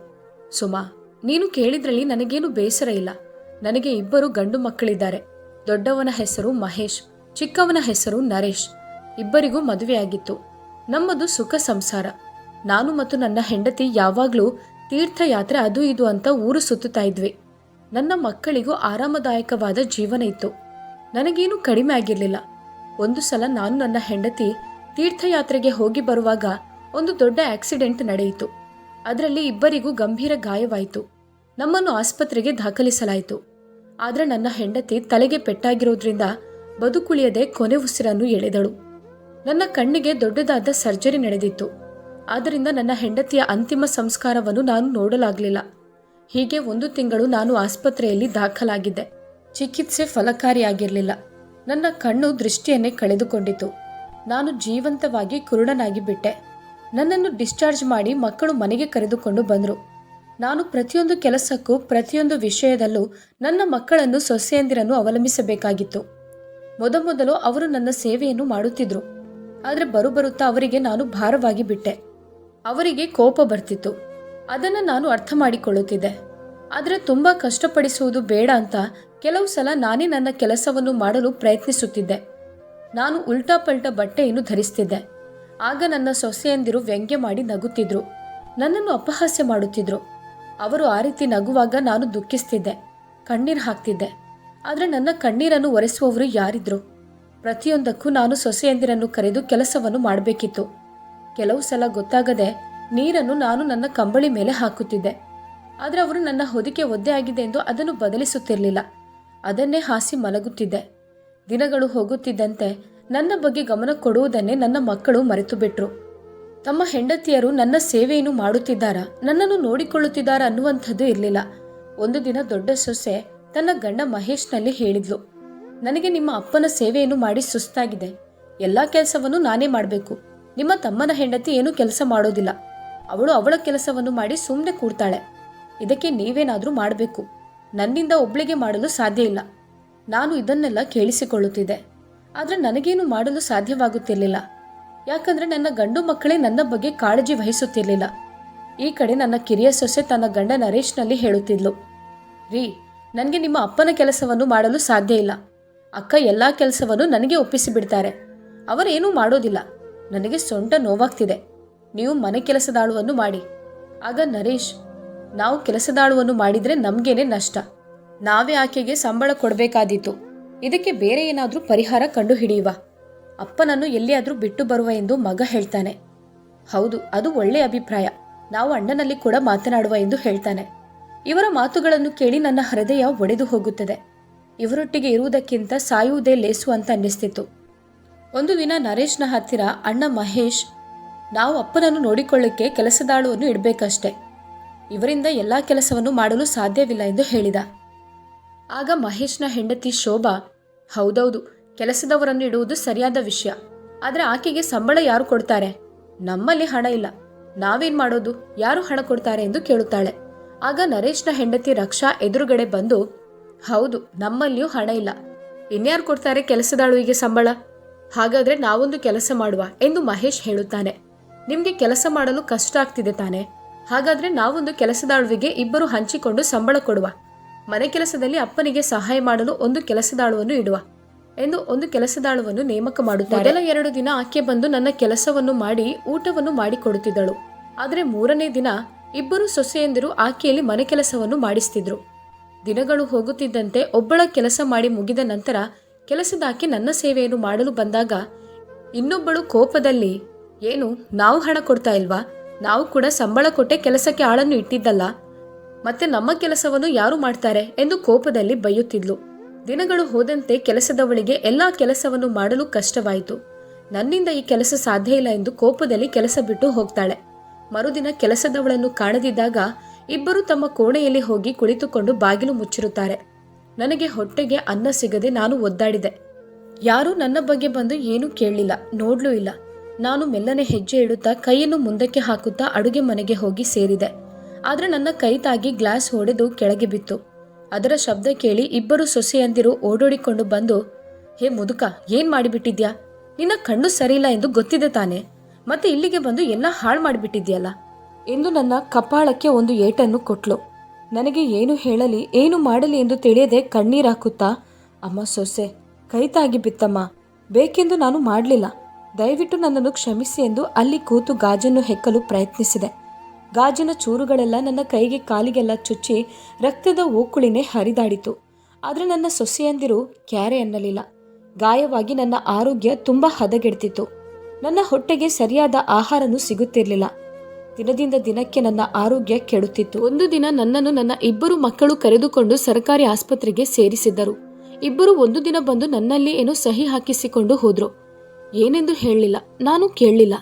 ಸುಮಾ, ನೀನು ಕೇಳಿದ್ರಲ್ಲಿ ನನಗೇನು ಬೇಸರ ಇಲ್ಲ. ನನಗೆ ಇಬ್ಬರು ಗಂಡು ಮಕ್ಕಳಿದ್ದಾರೆ. ದೊಡ್ಡವನ ಹೆಸರು ಮಹೇಶ್, ಚಿಕ್ಕವನ ಹೆಸರು ನರೇಶ್. ಇಬ್ಬರಿಗೂ ಮದುವೆಯಾಗಿತ್ತು ನಮ್ಮದು ಸುಖ ಸಂಸಾರ. ನಾನು ಮತ್ತು ನನ್ನ ಹೆಂಡತಿ ಯಾವಾಗಲೂ ತೀರ್ಥಯಾತ್ರೆ ಅದು ಇದು ಅಂತ ಊರು ಸುತ್ತುತ್ತಾ ಇದ್ವಿ. ನನ್ನ ಮಕ್ಕಳಿಗೂ ಆರಾಮದಾಯಕವಾದ ಜೀವನ ಇತ್ತು. ನನಗೇನು ಕಡಿಮೆ ಆಗಿರಲಿಲ್ಲ. ಒಂದು ಸಲ ನಾನು ನನ್ನ ಹೆಂಡತಿ ತೀರ್ಥಯಾತ್ರೆಗೆ ಹೋಗಿ ಬರುವಾಗ ಒಂದು ದೊಡ್ಡ ಆಕ್ಸಿಡೆಂಟ್ ನಡೆಯಿತು. ಅದರಲ್ಲಿ ಇಬ್ಬರಿಗೂ ಗಂಭೀರ ಗಾಯವಾಯಿತು. ನಮ್ಮನ್ನು ಆಸ್ಪತ್ರೆಗೆ ದಾಖಲಿಸಲಾಯಿತು. ಆದರೆ ನನ್ನ ಹೆಂಡತಿ ತಲೆಗೆ ಪೆಟ್ಟಾಗಿರೋದ್ರಿಂದ ಬದುಕುಳಿಯದೆ ಕೊನೆ ಉಸಿರನ್ನು ಎಳೆದಳು. ನನ್ನ ಕಣ್ಣಿಗೆ ದೊಡ್ಡದಾದ ಸರ್ಜರಿ ನಡೆದಿತ್ತು. ಆದ್ದರಿಂದ ನನ್ನ ಹೆಂಡತಿಯ ಅಂತಿಮ ಸಂಸ್ಕಾರವನ್ನು ನಾನು ನೋಡಲಾಗಲಿಲ್ಲ. ಹೀಗೆ ಒಂದು ತಿಂಗಳು ನಾನು ಆಸ್ಪತ್ರೆಯಲ್ಲಿ ದಾಖಲಾಗಿದ್ದೆ. ಚಿಕಿತ್ಸೆ ಫಲಕಾರಿಯಾಗಿರಲಿಲ್ಲ. ನನ್ನ ಕಣ್ಣು ದೃಷ್ಟಿಯನ್ನೇ ಕಳೆದುಕೊಂಡಿತು. ನಾನು ಜೀವಂತವಾಗಿ ಕುರುಡನಾಗಿ ಬಿಟ್ಟೆ. ನನ್ನನ್ನು ಡಿಸ್ಚಾರ್ಜ್ ಮಾಡಿ ಮಕ್ಕಳು ಮನೆಗೆ ಕರೆದುಕೊಂಡು ಬಂದರು. ನಾನು ಪ್ರತಿಯೊಂದು ಕೆಲಸಕ್ಕೂ, ಪ್ರತಿಯೊಂದು ವಿಷಯದಲ್ಲೂ ನನ್ನ ಮಕ್ಕಳನ್ನು, ಸೊಸೆಯಂದಿರನ್ನು ಅವಲಂಬಿಸಬೇಕಾಗಿತ್ತು. ಮೊದಮೊದಲು ಅವರು ನನ್ನ ಸೇವೆಯನ್ನು ಮಾಡುತ್ತಿದ್ರು. ಆದರೆ ಬರುಬರುತ್ತಾ ಅವರಿಗೆ ನಾನು ಭಾರವಾಗಿ ಬಿಟ್ಟೆ. ಅವರಿಗೆ ಕೋಪ ಬರ್ತಿತ್ತು. ಅದನ್ನು ನಾನು ಅರ್ಥ ಮಾಡಿಕೊಳ್ಳುತ್ತಿದ್ದೆ. ಆದರೆ ತುಂಬ ಕಷ್ಟಪಡಿಸುವುದು ಬೇಡ ಅಂತ ಕೆಲವು ಸಲ ನಾನೇ ನನ್ನ ಕೆಲಸವನ್ನು ಮಾಡಲು ಪ್ರಯತ್ನಿಸುತ್ತಿದ್ದೆ. ನಾನು ಉಲ್ಟಾ ಪಲ್ಟಾ ಬಟ್ಟೆಯನ್ನು ಧರಿಸ್ತಿದ್ದೆ. ಆಗ ನನ್ನ ಸೊಸೆಯಂದಿರು ವ್ಯಂಗ್ಯ ಮಾಡಿ ನಗುತ್ತಿದ್ರು. ನನ್ನನ್ನು ಅಪಹಾಸ್ಯ ಮಾಡುತ್ತಿದ್ರು. ಅವರು ಆ ರೀತಿ ನಗುವಾಗ ನಾನು ದುಃಖಿಸ್ತಿದ್ದೆ. ಕಣ್ಣೀರು ಹಾಕ್ತಿದ್ದೆ. ಆದರೆ ನನ್ನ ಕಣ್ಣೀರನ್ನು ಒರೆಸುವವರು ಯಾರಿದ್ರು? ಪ್ರತಿಯೊಂದಕ್ಕೂ ನಾನು ಸೊಸೆಯಂದಿರನ್ನು ಕರೆದು ಕೆಲಸವನ್ನು ಮಾಡಬೇಕಿತ್ತು. ಕೆಲವು ಸಲ ಗೊತ್ತಾಗದೆ ನೀರನ್ನು ನಾನು ನನ್ನ ಕಂಬಳಿ ಮೇಲೆ ಹಾಕುತ್ತಿದ್ದೆ. ಆದರೆ ಅವರು ನನ್ನ ಹೊದಿಕೆ ಒದ್ದೆ ಆಗಿದೆ ಎಂದು ಅದನ್ನು ಬದಲಿಸುತ್ತಿರಲಿಲ್ಲ. ಅದನ್ನೇ ಹಾಸಿ ಮಲಗುತ್ತಿದ್ದೆ. ದಿನಗಳು ಹೋಗುತ್ತಿದ್ದಂತೆ ನನ್ನ ಬಗ್ಗೆ ಗಮನ ಕೊಡುವುದನ್ನೇ ನನ್ನ ಮಕ್ಕಳು ಮರೆತು ಬಿಟ್ರು ತಮ್ಮ ಹೆಂಡತಿಯರು ನನ್ನ ಸೇವೆಯನ್ನು ಮಾಡುತ್ತಿದ್ದಾರಾ, ನನ್ನನ್ನು ನೋಡಿಕೊಳ್ಳುತ್ತಿದ್ದಾರಾ ಅನ್ನುವಂಥದ್ದು ಇರಲಿಲ್ಲ. ಒಂದು ದಿನ ದೊಡ್ಡ ಸೊಸೆ ತನ್ನ ಗಂಡ ಮಹೇಶ್ನಲ್ಲಿ ಹೇಳಿದ್ಲು, ನನಗೆ ನಿಮ್ಮ ಅಪ್ಪನ ಸೇವೆಯನ್ನು ಮಾಡಿ ಸುಸ್ತಾಗಿದೆ. ಎಲ್ಲ ಕೆಲಸವನ್ನು ನಾನೇ ಮಾಡಬೇಕು. ನಿಮ್ಮ ತಮ್ಮನ ಹೆಂಡತಿ ಏನೂ ಕೆಲಸ ಮಾಡೋದಿಲ್ಲ. ಅವಳು ಅವಳ ಕೆಲಸವನ್ನು ಮಾಡಿ ಸುಮ್ಮನೆ ಕೂಡ್ತಾಳೆ. ಇದಕ್ಕೆ ನೀವೇನಾದರೂ ಮಾಡಬೇಕು. ನನ್ನಿಂದ ಒಬ್ಳಿಗೆ ಮಾಡಲು ಸಾಧ್ಯ ಇಲ್ಲ. ನಾನು ಇದನ್ನೆಲ್ಲ ಕೇಳಿಸಿಕೊಳ್ಳುತ್ತಿದ್ದೆ. ಆದರೆ ನನಗೇನು ಮಾಡಲು ಸಾಧ್ಯವಾಗುತ್ತಿರಲಿಲ್ಲ. ಯಾಕಂದ್ರೆ ನನ್ನ ಗಂಡು ಮಕ್ಕಳೇ ನನ್ನ ಬಗ್ಗೆ ಕಾಳಜಿ ವಹಿಸುತ್ತಿರಲಿಲ್ಲ. ಈ ಕಡೆ ನನ್ನ ಕಿರಿಯ ಸೊಸೆ ತನ್ನ ಗಂಡ ನರೇಶ್ನಲ್ಲಿ ಹೇಳುತ್ತಿದ್ಲು, ರೀ, ನನಗೆ ನಿಮ್ಮ ಅಪ್ಪನ ಕೆಲಸವನ್ನು ಮಾಡಲು ಸಾಧ್ಯ ಇಲ್ಲ. ಅಕ್ಕ ಎಲ್ಲ ಕೆಲಸವನ್ನು ನನಗೆ ಒಪ್ಪಿಸಿ ಬಿಡ್ತಾರೆ ಅವರೇನೂ ಮಾಡೋದಿಲ್ಲ. ನನಗೆ ಸೊಂಟ ನೋವಾಗ್ತಿದೆ. ನೀವು ಮನೆ ಕೆಲಸದಾಳುವನ್ನು ಮಾಡಿ ಆಗ ನರೇಶ್ ನಾವು ಕೆಲಸದಾಳುವನ್ನು ಮಾಡಿದರೆ ನಮಗೇನೆ ನಷ್ಟ. ನಾವೇ ಆಕೆಗೆ ಸಂಬಳ ಕೊಡಬೇಕಾದೀತು. ಇದಕ್ಕೆ ಬೇರೆ ಏನಾದರೂ ಪರಿಹಾರ ಕಂಡುಹಿಡಿಯುವ. ಅಪ್ಪನನ್ನು ಎಲ್ಲಿಯಾದರೂ ಬಿಟ್ಟು ಬರುವ ಎಂದು ಮಗ ಹೇಳ್ತಾನೆ. ಹೌದು, ಅದು ಒಳ್ಳೆ ಅಭಿಪ್ರಾಯ. ನಾವು ಅಣ್ಣನಲ್ಲಿ ಕೂಡ ಮಾತನಾಡುವ ಎಂದು ಹೇಳ್ತಾನೆ. ಇವರ ಮಾತುಗಳನ್ನು ಕೇಳಿ ನನ್ನ ಹೃದಯ ಒಡೆದು ಹೋಗುತ್ತದೆ. ಇವರೊಟ್ಟಿಗೆ ಇರುವುದಕ್ಕಿಂತ ಸಾಯುವುದೇ ಲೇಸು ಅಂತ ಅನ್ನಿಸ್ತಿತ್ತು. ಒಂದು ದಿನ ನರೇಶ್ನ ಹತ್ತಿರ ಅಣ್ಣ ಮಹೇಶ್, ನಾವು ಅಪ್ಪನನ್ನು ನೋಡಿಕೊಳ್ಳಕ್ಕೆ ಕೆಲಸದಾಳುವನ್ನು ಇಡಬೇಕಷ್ಟೆ. ಇವರಿಂದ ಎಲ್ಲ ಕೆಲಸವನ್ನು ಮಾಡಲು ಸಾಧ್ಯವಿಲ್ಲ ಎಂದು ಹೇಳಿದ. ಆಗ ಮಹೇಶ್ನ ಹೆಂಡತಿ ಶೋಭಾ, ಹೌದೌದು, ಕೆಲಸದವರನ್ನು ಇಡುವುದು ಸರಿಯಾದ ವಿಷಯ. ಆದರೆ ಆಕೆಗೆ ಸಂಬಳ ಯಾರು ಕೊಡ್ತಾರೆ? ನಮ್ಮಲ್ಲಿ ಹಣ ಇಲ್ಲ. ನಾವೇನ್ ಮಾಡೋದು? ಯಾರು ಹಣ ಕೊಡ್ತಾರೆ ಎಂದು ಕೇಳುತ್ತಾಳೆ. ಆಗ ನರೇಶ್ನ ಹೆಂಡತಿ ರಕ್ಷಾ ಎದುರುಗಡೆ ಬಂದು, ಹೌದು, ನಮ್ಮಲ್ಲಿಯೂ ಹಣ ಇಲ್ಲ. ಇನ್ಯಾರು ಕೊಡ್ತಾರೆ ಕೆಲಸದಾಳುವಿಗೆ ಸಂಬಳ? ಹಾಗಾದ್ರೆ ನಾವೊಂದು ಕೆಲಸ ಮಾಡುವ ಎಂದು ಮಹೇಶ್ ಹೇಳುತ್ತಾನೆ. ನಿಮಗೆ ಕೆಲಸ ಮಾಡಲು ಕಷ್ಟ ಆಗ್ತಿದೆ ತಾನೆ? ಹಾಗಾದ್ರೆ ನಾವೊಂದು ಕೆಲಸದಾಳುವಿಗೆ ಇಬ್ಬರು ಹಂಚಿಕೊಂಡು ಸಂಬಳ ಕೊಡುವ. ಮನೆ ಕೆಲಸದಲ್ಲಿ ಅಪ್ಪನಿಗೆ ಸಹಾಯ ಮಾಡಲು ಒಂದು ಕೆಲಸದಾಳುವನ್ನು ಇಡುವ ಎಂದು ಒಂದು ಕೆಲಸದಾಳುವನ್ನು ನೇಮಕ ಮಾಡುತ್ತಾರೆ. ಮೊದಲ ಎರಡು ದಿನ ಆಕೆ ಬಂದು ನನ್ನ ಕೆಲಸವನ್ನು ಮಾಡಿ ಊಟವನ್ನು ಮಾಡಿಕೊಡುತ್ತಿದ್ದಳು. ಆದರೆ ಮೂರನೇ ದಿನ ಇಬ್ಬರು ಸೊಸೆಯಂದಿರು ಆಕೆಯಲ್ಲಿ ಮನೆ ಕೆಲಸವನ್ನು ಮಾಡಿಸ್ತಿದ್ರು. ದಿನಗಳು ಹೋಗುತ್ತಿದ್ದಂತೆ ಒಬ್ಬಳ ಕೆಲಸ ಮಾಡಿ ಮುಗಿದ ನಂತರ ಕೆಲಸದಾಕೆ ನನ್ನ ಸೇವೆಯನ್ನು ಮಾಡಲು ಬಂದಾಗ ಇನ್ನೊಬ್ಬಳು ಕೋಪದಲ್ಲಿ, ಏನು, ನಾವು ಹಣ ಕೊಡ್ತಾ ಇಲ್ವಾ? ನಾವು ಕೂಡ ಸಂಬಳ ಕೊಟ್ಟೆ ಕೆಲಸಕ್ಕೆ ಆಳನ್ನು ಇಟ್ಟಿದ್ದಲ್ಲ. ಮತ್ತೆ ನಮ್ಮ ಕೆಲಸವನ್ನು ಯಾರು ಮಾಡ್ತಾರೆ ಎಂದು ಕೋಪದಲ್ಲಿ ಬೈಯುತ್ತಿದ್ಲು. ದಿನಗಳು ಹೋದಂತೆ ಕೆಲಸದವಳಿಗೆ ಎಲ್ಲಾ ಕೆಲಸವನ್ನು ಮಾಡಲು ಕಷ್ಟವಾಯಿತು. ನನ್ನಿಂದ ಈ ಕೆಲಸ ಸಾಧ್ಯ ಇಲ್ಲ ಎಂದು ಕೋಪದಲ್ಲಿ ಕೆಲಸ ಬಿಟ್ಟು ಹೋಗ್ತಾಳೆ. ಮರುದಿನ ಕೆಲಸದವಳನ್ನು ಕಾಣದಿದ್ದಾಗ ಇಬ್ಬರು ತಮ್ಮ ಕೋಣೆಯಲ್ಲಿ ಹೋಗಿ ಕುಳಿತುಕೊಂಡು ಬಾಗಿಲು ಮುಚ್ಚಿರುತ್ತಾರೆ. ನನಗೆ ಹೊಟ್ಟೆಗೆ ಅನ್ನ ಸಿಗದೆ ನಾನು ಒದ್ದಾಡಿದೆ. ಯಾರೂ ನನ್ನ ಬಗ್ಗೆ ಬಂದು ಏನೂ ಕೇಳಲಿಲ್ಲ, ನೋಡ್ಲೂ ಇಲ್ಲ. ನಾನು ಮೆಲ್ಲನೆ ಹೆಜ್ಜೆ ಇಡುತ್ತಾ ಕೈಯನ್ನು ಮುಂದಕ್ಕೆ ಹಾಕುತ್ತಾ ಅಡುಗೆ ಮನೆಗೆ ಹೋಗಿ ಸೇರಿದೆ. ಆದರೆ ನನ್ನ ಕೈ ತಾಗಿ ಗ್ಲಾಸ್ ಹೊಡೆದು ಕೆಳಗೆ ಬಿತ್ತು. ಅದರ ಶಬ್ದ ಕೇಳಿ ಇಬ್ಬರು ಸೊಸೆಯಂದಿರು ಓಡೋಡಿಕೊಂಡು ಬಂದು, ಹೇ ಮುದುಕ, ಏನ್ ಮಾಡಿಬಿಟ್ಟಿದ್ಯಾ? ನಿನ್ನ ಕಣ್ಣು ಸರಿಯಿಲ್ಲ ಎಂದು ಗೊತ್ತಿದೆ ತಾನೆ? ಮತ್ತೆ ಇಲ್ಲಿಗೆ ಬಂದು ಎಲ್ಲ ಹಾಳು ಮಾಡಿಬಿಟ್ಟಿದ್ಯಲ್ಲ? ಎಂದು ನನ್ನ ಕಪಾಳಕ್ಕೆ ಒಂದು ಏಟನ್ನು ಕೊಟ್ಲು. ನನಗೆ ಏನು ಹೇಳಲಿ, ಏನು ಮಾಡಲಿ ಎಂದು ತಿಳಿಯದೆ ಕಣ್ಣೀರಾಕುತ್ತಾ ಅಮ್ಮ ಸೊಸೆ, ಕೈ ತಾಗಿ ಬಿತ್ತಮ್ಮ. ಬೇಕೆಂದು ನಾನು ಮಾಡಲಿಲ್ಲ. ದಯವಿಟ್ಟು ನನ್ನನ್ನು ಕ್ಷಮಿಸಿ ಎಂದು ಅಲ್ಲಿ ಕೂತು ಗಾಜನ್ನು ಹೆಕ್ಕಲು ಪ್ರಯತ್ನಿಸಿದೆ. ಗಾಜಿನ ಚೂರುಗಳೆಲ್ಲ ನನ್ನ ಕೈಗೆ ಕಾಲಿಗೆಲ್ಲ ಚುಚ್ಚಿ ರಕ್ತದ ಓಕುಳಿನೇ ಹರಿದಾಡಿತು. ಆದರೆ ನನ್ನ ಸೊಸೆಯಂದಿರು ಕ್ಯಾರೆ ಅನ್ನಲಿಲ್ಲ. ಗಾಯವಾಗಿ ನನ್ನ ಆರೋಗ್ಯ ತುಂಬ ಹದಗೆಡ್ತಿತ್ತು. ನನ್ನ ಹೊಟ್ಟೆಗೆ ಸರಿಯಾದ ಆಹಾರನೂ ಸಿಗುತ್ತಿರಲಿಲ್ಲ. ದಿನದಿಂದ ದಿನಕ್ಕೆ ನನ್ನ ಆರೋಗ್ಯ ಕೆಡುತ್ತಿತ್ತು. ಒಂದು ದಿನ ನನ್ನನ್ನು ನನ್ನ ಇಬ್ಬರು ಮಕ್ಕಳು ಕರೆದುಕೊಂಡು ಸರ್ಕಾರಿ ಆಸ್ಪತ್ರೆಗೆ ಸೇರಿಸಿದ್ದರು. ಇಬ್ಬರು ಒಂದು ದಿನ ಬಂದು ನನ್ನಲ್ಲಿ ಏನೋ ಸಹಿ ಹಾಕಿಸಿಕೊಂಡು ಹೋದ್ರು. ಏನೆಂದು ಹೇಳಲಿಲ್ಲ. ನಾನು ಕೇಳಲಿಲ್ಲ.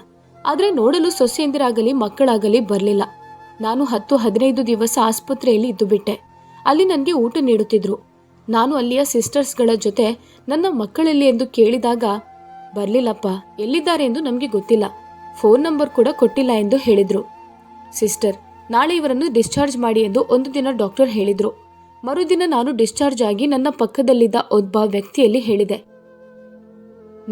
ಆದರೆ ನೋಡಲು ಸೊಸೆಯಂದಿರಾಗಲಿ ಮಕ್ಕಳಾಗಲಿ ಬರಲಿಲ್ಲ. ನಾನು ಹತ್ತು ಹದಿನೈದು ದಿವಸ ಆಸ್ಪತ್ರೆಯಲ್ಲಿ ಇದ್ದು ಬಿಟ್ಟೆ. ಅಲ್ಲಿ ನನಗೆ ಊಟ ನೀಡುತ್ತಿದ್ರು. ನಾನು ಅಲ್ಲಿಯ ಸಿಸ್ಟರ್ಸ್ಗಳ ಜೊತೆ ನನ್ನ ಮಕ್ಕಳಲ್ಲಿ ಎಂದು ಕೇಳಿದಾಗ, ಬರಲಿಲ್ಲಪ್ಪ, ಎಲ್ಲಿದ್ದಾರೆ ಎಂದು ನಮಗೆ ಗೊತ್ತಿಲ್ಲ. ಫೋನ್ ನಂಬರ್ ಕೂಡ ಕೊಟ್ಟಿಲ್ಲ ಎಂದು ಹೇಳಿದರು. ಸಿಸ್ಟರ್, ನಾಳೆ ಇವರನ್ನು ಡಿಸ್ಚಾರ್ಜ್ ಮಾಡಿ ಎಂದು ಒಂದು ದಿನ ಡಾಕ್ಟರ್ ಹೇಳಿದರು. ಮರುದಿನ ನಾನು ಡಿಸ್ಚಾರ್ಜ್ ಆಗಿ ನನ್ನ ಪಕ್ಕದಲ್ಲಿದ್ದ ಒಬ್ಬ ವ್ಯಕ್ತಿಯಲ್ಲಿ ಹೇಳಿದೆ.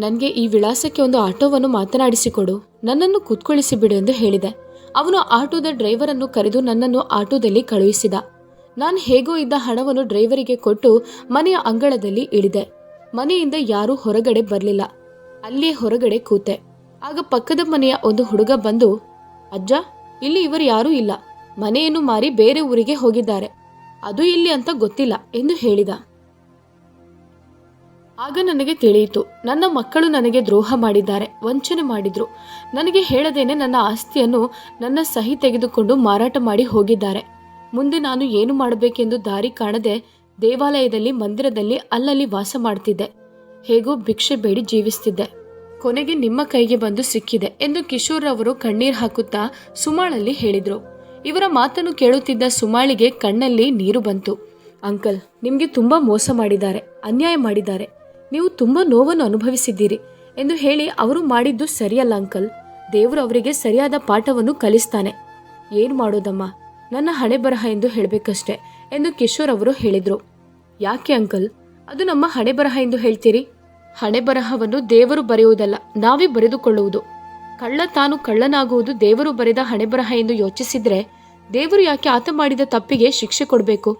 ನನಗೆ ಈ ವಿಳಾಸಕ್ಕೆ ಒಂದು ಆಟೋವನ್ನು ಮಾತನಾಡಿಸಿಕೊಡು. ನನ್ನನ್ನು ಕೂತ್ಕೊಳ್ಳಿಸಿ ಬಿಡು ಎಂದು ಹೇಳಿದೆ. ಅವನು ಆಟೋದ ಡ್ರೈವರನ್ನು ಕರೆದು ನನ್ನನ್ನು ಆಟೋದಲ್ಲಿ ಕಳುಹಿಸಿದ. ನಾನು ಹೇಗೋ ಇದ್ದ ಹಣವನ್ನು ಡ್ರೈವರಿಗೆ ಕೊಟ್ಟು ಮನೆಯ ಅಂಗಳದಲ್ಲಿ ಇಳಿದೆ. ಮನೆಯಿಂದ ಯಾರೂ ಹೊರಗಡೆ ಬರಲಿಲ್ಲ. ಅಲ್ಲಿಯೇ ಹೊರಗಡೆ ಕೂತೆ. ಆಗ ಪಕ್ಕದ ಮನೆಯ ಒಂದು ಹುಡುಗ ಬಂದು, ಅಜ್ಜ, ಇಲ್ಲಿ ಇವರು ಯಾರೂ ಇಲ್ಲ. ಮನೆಯನ್ನು ಮಾರಿ ಬೇರೆ ಊರಿಗೆ ಹೋಗಿದ್ದಾರೆ. ಅದು ಇಲ್ಲಿ ಅಂತ ಗೊತ್ತಿಲ್ಲ ಎಂದು ಹೇಳಿದ. ಆಗ ನನಗೆ ತಿಳಿಯಿತು, ನನ್ನ ಮಕ್ಕಳು ನನಗೆ ದ್ರೋಹ ಮಾಡಿದ್ದಾರೆ, ವಂಚನೆ ಮಾಡಿದ್ರು. ನನಗೆ ಹೇಳದೇನೆ ನನ್ನ ಆಸ್ತಿಯನ್ನು ನನ್ನ ಸಹಿ ತೆಗೆದುಕೊಂಡು ಮಾರಾಟ ಮಾಡಿ ಹೋಗಿದ್ದಾರೆ. ಮುಂದೆ ನಾನು ಏನು ಮಾಡಬೇಕೆಂದು ದಾರಿ ಕಾಣದೆ ದೇವಾಲಯದಲ್ಲಿ, ಮಂದಿರದಲ್ಲಿ ಅಲ್ಲಲ್ಲಿ ವಾಸ ಮಾಡ್ತಿದ್ದೆ. ಹೇಗೋ ಭಿಕ್ಷೆ ಬೇಡಿ ಜೀವಿಸ್ತಿದ್ದೆ. ಕೊನೆಗೆ ನಿಮ್ಮ ಕೈಗೆ ಬಂದು ಸಿಕ್ಕಿದೆ ಎಂದು ಕಿಶೋರ್ ಅವರು ಕಣ್ಣೀರು ಹಾಕುತ್ತಾ ಸುಮಾಳಲ್ಲಿ ಹೇಳಿದರು. ಇವರ ಮಾತನ್ನು ಕೇಳುತ್ತಿದ್ದ ಸುಮಾಳಿಗೆ ಕಣ್ಣಲ್ಲಿ ನೀರು ಬಂತು. ಅಂಕಲ್, ನಿಮಗೆ ತುಂಬಾ ಮೋಸ ಮಾಡಿದ್ದಾರೆ, ಅನ್ಯಾಯ ಮಾಡಿದ್ದಾರೆ. ನೀವು ತುಂಬ ನೋವನ್ನು ಅನುಭವಿಸಿದ್ದೀರಿ ಎಂದು ಹೇಳಿ ಅವರು ಮಾಡಿದ್ದು ಸರಿಯಲ್ಲ, ಅಂಕಲ್. ದೇವರು ಅವರಿಗೆ ಸರಿಯಾದ ಪಾಠವನ್ನು ಕಲಿಸ್ತಾನೆ. ಏನು ಮಾಡೋದಮ್ಮ? ನನ್ನ ಹಣೆ ಬರಹ ಎಂದು ಹೇಳಬೇಕಷ್ಟೆ ಎಂದು ಕಿಶೋರ್ ಅವರು ಹೇಳಿದರು. ಯಾಕೆ, ಅಂಕಲ್? ಅದು ನಮ್ಮ ಹಣೆ ಬರಹ ಎಂದು ಹೇಳ್ತೀರಿ? ಹಣೆ ಬರಹವನ್ನು ದೇವರು ಬರೆಯುವುದಲ್ಲ, ನಾವೇ ಬರೆದುಕೊಳ್ಳುವುದು. ಕಳ್ಳ ತಾನು ಕಳ್ಳನಾಗುವುದು ದೇವರು ಬರೆದ ಹಣೆ ಬರಹ ಎಂದು ಯೋಚಿಸಿದ್ರೆ ದೇವರು ಯಾಕೆ ಆತ ಮಾಡಿದ ತಪ್ಪಿಗೆ ಶಿಕ್ಷೆ ಕೊಡಬೇಕು?